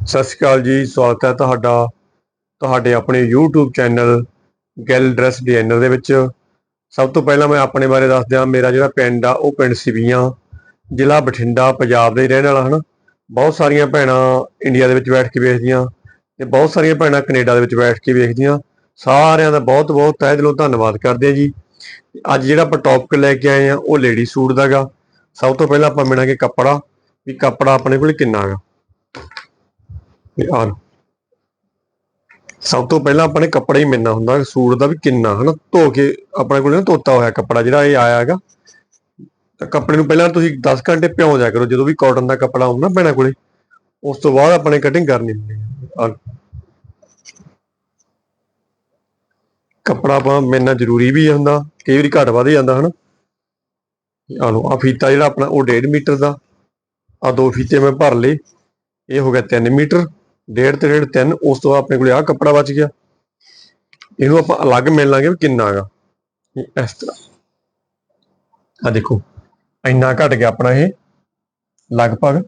ਸਤਿ ਸ਼੍ਰੀ ਅਕਾਲ ਜੀ, ਸਵਾਗਤ ਹੈ ਤੁਹਾਡਾ, ਤੁਹਾਡੇ ਆਪਣੇ YouTube ਚੈਨਲ ਗੈਲ ਡਰੈਸ ਡਿਜ਼ਾਈਨਰ ਦੇ ਵਿੱਚ। ਸਭ ਤੋਂ ਪਹਿਲਾਂ ਮੈਂ ਆਪਣੇ ਬਾਰੇ ਦੱਸ ਦਿਆਂ ਮੇਰਾ ਜਿਹੜਾ ਪਿੰਡ ਆ, ਉਹ ਪਿੰਡ ਸਿਵੀਆਂ, ਜ਼ਿਲ੍ਹਾ ਬਠਿੰਡਾ, ਪੰਜਾਬ ਦੇ ਰਹਿਣ ਵਾਲਾ ਹਨ। ਬਹੁਤ ਸਾਰੀਆਂ ਭੈਣਾਂ ਇੰਡੀਆ ਦੇ ਵਿੱਚ ਬੈਠ ਕੇ ਵੇਖਦੀਆਂ ਤੇ ਬਹੁਤ ਸਾਰੀਆਂ ਭੈਣਾਂ ਕੈਨੇਡਾ ਦੇ ਵਿੱਚ ਬੈਠ ਕੇ ਵੇਖਦੀਆਂ। ਸਾਰਿਆਂ ਦਾ ਬਹੁਤ ਬਹੁਤ ਤਹਿ ਦਿਲੋਂ ਧੰਨਵਾਦ ਕਰਦੇ ਆ ਜੀ। ਅੱਜ ਜਿਹੜਾ ਆਪਾਂ ਟੌਪਿਕ ਲੈ ਕੇ ਆਏ ਆ ਉਹ ਲੇਡੀ ਸੂਟ ਦਾਗਾ ਸਭ ਤੋਂ ਪਹਿਲਾਂ ਆਪਾਂ ਮਿਲਾਂਗੇ ਕੱਪੜਾ, ਵੀ ਕੱਪੜਾ ਆਪਣੇ ਕੋਲ ਕਿੰਨਾ ਹੈਗਾ ਤੇ ਆਹ ਸਭ ਤੋਂ ਪਹਿਲਾਂ ਆਪਣੇ ਕੱਪੜਾ ਹੀ ਮਿਲਣਾ ਹੁੰਦਾ, ਸੂਟ ਦਾ ਵੀ ਕਿੰਨਾ, ਹਨਾ? ਧੋ ਕੇ ਆਪਣੇ ਕੋਲ ਨਾ ਧੋਤਾ ਹੋਇਆ ਕੱਪੜਾ, ਜਿਹੜਾ ਇਹ ਆਇਆ ਹੈਗਾ। ਤਾਂ ਕੱਪੜੇ ਨੂੰ ਪਹਿਲਾਂ ਤੁਸੀਂ 10 ਘੰਟੇ ਭਿਉਂ ਦਿਆ ਕਰੋ, ਜਦੋਂ ਵੀ ਕਾਟਨ ਦਾ ਕੱਪੜਾ ਹੁੰਦਾ ਭੈਣਾਂ ਕੋਲੇ, ਉਸ ਤੋਂ ਬਾਅਦ ਆਪਣੇ ਕਟਿੰਗ ਕਰਨੀ ਹੁੰਦੀ ਹੈ। ਕੱਪੜਾ ਆਪਾਂ ਮਿਲਣਾ ਜ਼ਰੂਰੀ ਵੀ ਹੁੰਦਾ, ਕਈ ਵਾਰੀ ਘੱਟ ਵੱਧ ਜਾਂਦਾ, ਹਨਾ? ਆ ਲਓ ਆ ਫੀਤਾ ਜਿਹੜਾ ਆਪਣਾ, ਉਹ 1.5 ਮੀਟਰ ਦਾ ਆ ਦੋ ਫੀਤੇ ਮੈਂ ਭਰ ਲਏ, ਇਹ ਹੋ ਗਿਆ 3 ਮੀਟਰ। ਡੇਢ ਤੇ ਡੇਢ ਤਿੰਨ, ਉਸ ਤੋਂ ਬਾਅਦ ਆਪਣੇ ਕੋਲੇ ਆਹ ਕੱਪੜਾ ਬਚ ਗਿਆ। ਇਹਨੂੰ ਆਪਾਂ ਅਲੱਗ ਮਿਲ ਲਾਂਗੇ ਵੀ ਕਿੰਨਾ ਹੈਗਾ ਇਸ ਤਰ੍ਹਾਂ। ਆ ਦੇਖੋ, ਇੰਨਾ ਘਟ ਗਿਆ ਆਪਣਾ ਇਹ। ਲਗਭਗ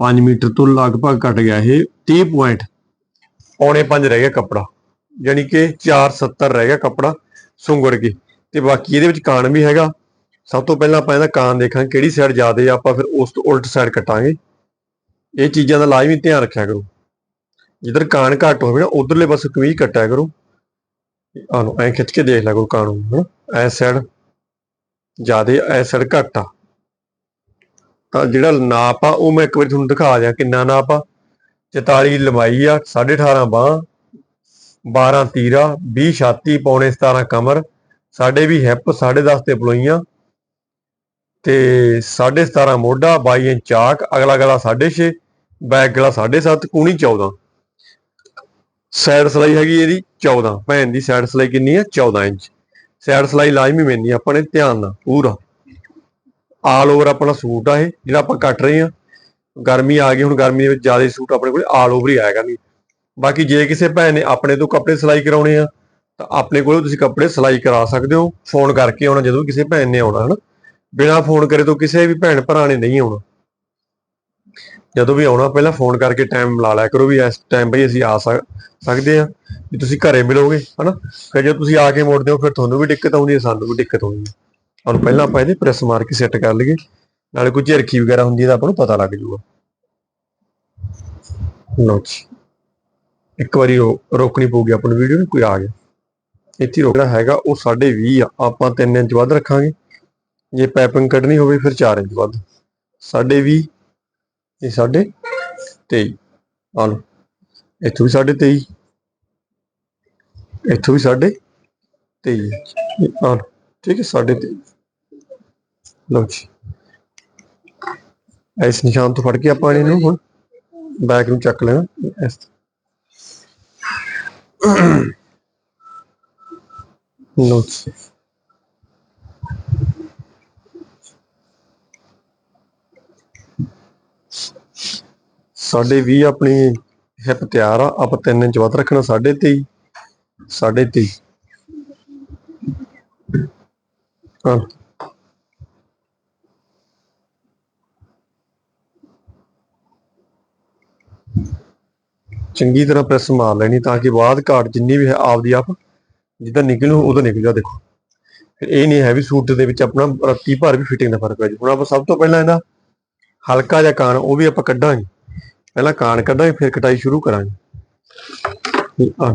5 ਮੀਟਰ ਤੋਂ ਲਗਭਗ ਘਟ ਗਿਆ ਇਹ 30 ਪੁਆਇੰਟ ਪੌਣੇ 5 ਰਹਿ ਗਿਆ ਕੱਪੜਾ। ਯਾਨੀ ਕਿ 470 ਰਹਿ ਗਿਆ ਕੱਪੜਾ ਸੁੰਗੜ ਕੇ। ਤੇ ਬਾਕੀ ਇਹਦੇ ਵਿੱਚ ਕਾਨ ਵੀ ਹੈਗਾ। ਸਭ ਤੋਂ ਪਹਿਲਾਂ ਆਪਾਂ ਇਹਦਾ ਕਾਨ ਦੇਖਾਂਗੇ, ਕਿਹੜੀ ਸਾਈਡ ਜ਼ਿਆਦੇ ਆ, ਆਪਾਂ ਫਿਰ ਉਸ ਤੋਂ ਉਲਟ ਸਾਈਡ ਕੱਟਾਂਗੇ। ਇਹ ਚੀਜ਼ਾਂ ਦਾ ਲਾਜ਼ਮੀ ਧਿਆਨ ਰੱਖਿਆ ਕਰੋ। ਜਿੱਧਰ ਕਾਣ ਘੱਟ ਹੋਵੇ ਨਾ, ਉਧਰਲੇ ਪਾਸੇ ਕਮੀਜ਼ ਕੱਟਿਆ ਕਰੋ। ਆਹ ਨੂੰ ਐ ਖਿੱਚ ਕੇ ਦੇਖ ਲਿਆ ਕਰੋ ਕਾਣ ਨੂੰ, ਹਨਾ? ਐ ਸਾਈਡ ਜਿਆਦੇ, ਐ ਸਾਈਡ ਘੱਟ ਆ। ਤਾਂ ਜਿਹੜਾ ਨਾਪ ਆ, ਉਹ ਮੈਂ ਇੱਕ ਵਾਰੀ ਤੁਹਾਨੂੰ ਦਿਖਾ ਦਿਆਂ ਕਿੰਨਾ ਨਾਪ ਆ। 44 ਲੰਬਾਈ ਆ 18.5 ਬਾਹ 12 ਤੀਰਾ 20 ਛਾਤੀ, ਪੌਣੇ 17 ਕਮਰ ਸਾਡੇ ਵੀ ਹਿੱਪ 10.5 ਤੇ ਪਲੋਈਆਂ। ਤੇ 17.5 ਮੋਢਾ 22 ਇੰਚ ਚਾਕ, ਅਗਲਾ ਗਲਾ 6.5 ਬੈਕ ਗਲਾ 7.5 ਕੂਣੀ 14 ਸਾਈਡ ਸਲਾਈ ਹੈਗੀ ਇਹਦੀ 14 ਭੈਣ ਦੀ ਸਾਈਡ ਸਲਾਈ ਕਿੰਨੀ ਹੈ 14 ਇੰਚ। ਸਾਈਡ ਸਲਾਈ ਲਾਜ਼ਮੀ ਮੈਨੀ ਆਪਾਂ ਨੇ ਧਿਆਨ ਨਾਲ, ਪੂਰਾ। ਆਲ ਓਵਰ ਆਪਣਾ ਸੂਟ ਆ ਇਹ, ਜਿਹੜਾ ਆਪਾਂ ਕੱਟ ਰਹੇ ਆ। ਗਰਮੀ ਆ ਗਈ, ਹੁਣ ਗਰਮੀ ਦੇ ਵਿੱਚ ਜ਼ਿਆਦਾ ਸੂਟ ਆਪਣੇ ਕੋਲ ਆਲ ਓਵਰ ਹੀ ਆਏਗਾ ਨਹੀਂ। ਬਾਕੀ ਜੇ ਕਿਸੇ ਭੈਣ ਨੇ ਆਪਣੇ ਤੋਂ ਕੱਪੜੇ ਸਿਲਾਈ ਕਰਾਉਣੇ ਆ, ਤਾਂ ਆਪਣੇ ਕੋਲੋਂ ਤੁਸੀਂ ਕੱਪੜੇ ਸਿਲਾਈ ਕਰਾ ਸਕਦੇ ਹੋ। ਫੋਨ ਕਰਕੇ ਆਉਣਾ ਜਦੋਂ ਕਿਸੇ ਭੈਣ ਨੇ ਆਉਣਾ, ਹਨਾ। ਬਿਨਾ ਫੋਨ ਕਰੇ ਤੋਂ ਕਿਸੇ ਵੀ ਭੈਣ ਭਰਾ ਨੇ ਨਹੀਂ ਆਉਣਾ। ਜਦੋਂ ਵੀ ਆਉਣਾ, ਪਹਿਲਾਂ ਫੋਨ ਕਰਕੇ ਟਾਈਮ ਲਾ ਲਿਆ ਕਰੋ ਵੀ ਇਸ ਟਾਈਮ ਬਈ ਅਸੀਂ ਆ ਸਕਦੇ ਆ ਵੀ ਤੁਸੀਂ ਘਰੇ ਮਿਲੋਗੇ, ਹਨਾ? ਫਿਰ ਜੇ ਤੁਸੀਂ ਆ ਕੇ ਮੁੜਦੇ ਹੋ, ਫਿਰ ਤੁਹਾਨੂੰ ਵੀ ਦਿੱਕਤ ਆਉਂਦੀ ਹੈ, ਸਾਨੂੰ ਵੀ ਦਿੱਕਤ ਆਉਂਦੀ ਹੈ। ਔਰ ਪਹਿਲਾਂ ਆਪਾਂ ਇਹਦੇ ਪ੍ਰੈਸ ਮਾਰ ਕੇ ਸੈੱਟ ਕਰ ਲਈਏ, ਨਾਲੇ ਕੋਈ ਝਰਖੀ ਵਗੈਰਾ ਹੁੰਦੀ ਹੈ ਤਾਂ ਆਪਾਂ ਨੂੰ ਪਤਾ ਲੱਗ ਜੂਗਾ ਲਓ ਜੀ। ਇੱਕ ਵਾਰੀ ਰੋ- ਰੋਕਣੀ ਪਊਗੀ ਆਪਾਂ ਨੂੰ ਵੀਡੀਓ ਨੂੰ, ਕੋਈ ਆ ਗਿਆ। ਇੱਥੇ ਰੋਕਣਾ ਹੈਗਾ, ਉਹ 20.5 ਆ, ਆਪਾਂ 3 ਇੰਚ ਵੱਧ ਰੱਖਾਂਗੇ। ਜੇ ਪਾਈਪਿੰਗ ਕੱਢਣੀ ਹੋਵੇ, ਫਿਰ 4 ਇੰਚ ਵੱਧ। 20.5 ਇਹ ਸਾਢੇ 23 ਆ ਲਓ ਇੱਥੋਂ ਵੀ ਸਾਢੇ 23 ਇੱਥੋਂ ਵੀ ਸਾਢੇ 23 ਆ ਲਓ ਠੀਕ ਹੈ ਸਾਢੇ 23 ਲਓ ਜੀ। ਇਸ ਨਿਸ਼ਾਨ ਤੋਂ ਫੜ ਕੇ ਆਪਾਂ ਇਹਨੂੰ ਹੁਣ ਬੈਕ ਨੂੰ ਚੱਕ ਲੈਣਾ। ਇਸ ਲਓ ਜੀ ਸਾਢੇ 20 ਆਪਣੀ ਹਿੱਪ ਤਿਆਰ ਆ, ਆਪਾਂ 3 ਇੰਚ ਵੱਧ ਰੱਖਣਾ, ਸਾਢੇ 23 ਸਾਢੇ 23 ਹਾਂ। ਚੰਗੀ ਤਰ੍ਹਾਂ ਪ੍ਰੈਸ ਮਾਰ ਲੈਣੀ ਤਾਂ ਕਿ ਬਾਅਦ ਘਾਟ ਜਿੰਨੀ ਵੀ ਹੈ ਆਪਦੀ ਆਪ, ਜਿੱਦਾਂ ਨਿਕਲੂ, ਉਦੋਂ ਨਿਕਲ ਜਾ ਦੇਖੋ। ਫਿਰ ਇਹ ਨਹੀਂ ਹੈ ਵੀ ਸੂਟ ਦੇ ਵਿੱਚ ਆਪਣਾ ਰੱਤੀ ਭਰ ਵੀ ਫਿਟਿੰਗ ਦਾ ਫ਼ਰਕ ਹੈ ਜਾਊ। ਹੁਣ ਆਪਾਂ ਸਭ ਤੋਂ ਪਹਿਲਾਂ ਇਹਦਾ ਹਲਕਾ ਜਿਹਾ ਕਾਨ, ਉਹ ਵੀ ਆਪਾਂ ਕੱਢਾਂਗੇ। ਪਹਿਲਾਂ ਕਾਨ ਕੱਢਾਂਗੇ, ਫਿਰ ਕਟਾਈ ਸ਼ੁਰੂ ਕਰਾਂਗੇ। ਇਹ ਆ।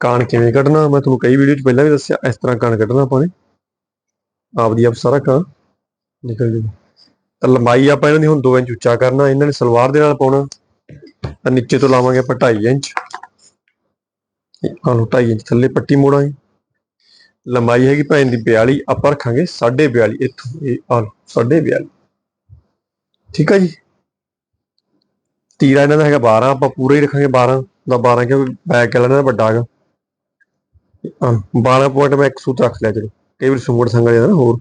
ਕਾਨ ਕਿਵੇਂ ਕੱਢਣਾ? ਮੈਂ ਤੁਹਾਨੂੰ ਕਈ ਵੀਡੀਓ 'ਚ ਪਹਿਲਾਂ ਵੀ ਦੱਸਿਆ, ਇਸ ਤਰ੍ਹਾਂ ਕਾਨ ਕੱਢਣਾ ਆਪਾਂ ਨੇ। ਆਪਦੀ ਆਪ ਸਾਰਾ ਕਾਨ ਨਿਕਲ ਜੂਗਾ ਤਾਂ ਲੰਬਾਈ ਆਪਾਂ ਇਹਨਾਂ ਦੀ ਹੁਣ 2 ਇੰਚ ਉੱਚਾ ਕਰਨਾ, ਇਹਨਾਂ ਨੇ ਸਲਵਾਰ ਦੇ ਨਾਲ ਪਾਉਣਾ। ਤਾਂ ਨੀਚੇ ਤੋਂ ਲਾਵਾਂਗੇ ਆਪਾਂ 2.5 ਇੰਚ। ਆਹ 2.5 ਇੰਚ ਥੱਲੇ ਪੱਟੀ ਮੋੜਾਂਗੇ। ਲੰਬਾਈ ਹੈਗੀ ਭੈਣ ਦੀ 42 ਆਪਾਂ ਰੱਖਾਂਗੇ 42.5 ਇੱਥੋਂ, ਇਹ ਆਹ ਲਓ 42.5 ਠੀਕ ਆ ਜੀ? ਤੀਰਾ ਇਹਨਾਂ ਦਾ ਹੈਗਾ 12 ਆਪਾਂ ਪੂਰਾ ਹੀ ਰੱਖਾਂਗੇ 12 ਦਾ 12 ਕਿਉਂਕਿ ਬੈਕ ਵਾਲਾ ਇਹਨਾਂ ਦਾ ਵੱਡਾ ਹੈਗਾ। ਆਹ 12 ਪੁਆਇੰਟ ਮੈਂ ਇੱਕ ਸੂਤ ਰੱਖ ਲਿਆ ਚਲੋ, ਕਈ ਵਾਰ ਸੁੰਗੜ ਸੰਗੜ ਜਾਂਦਾ ਨਾ, ਹੋਰ।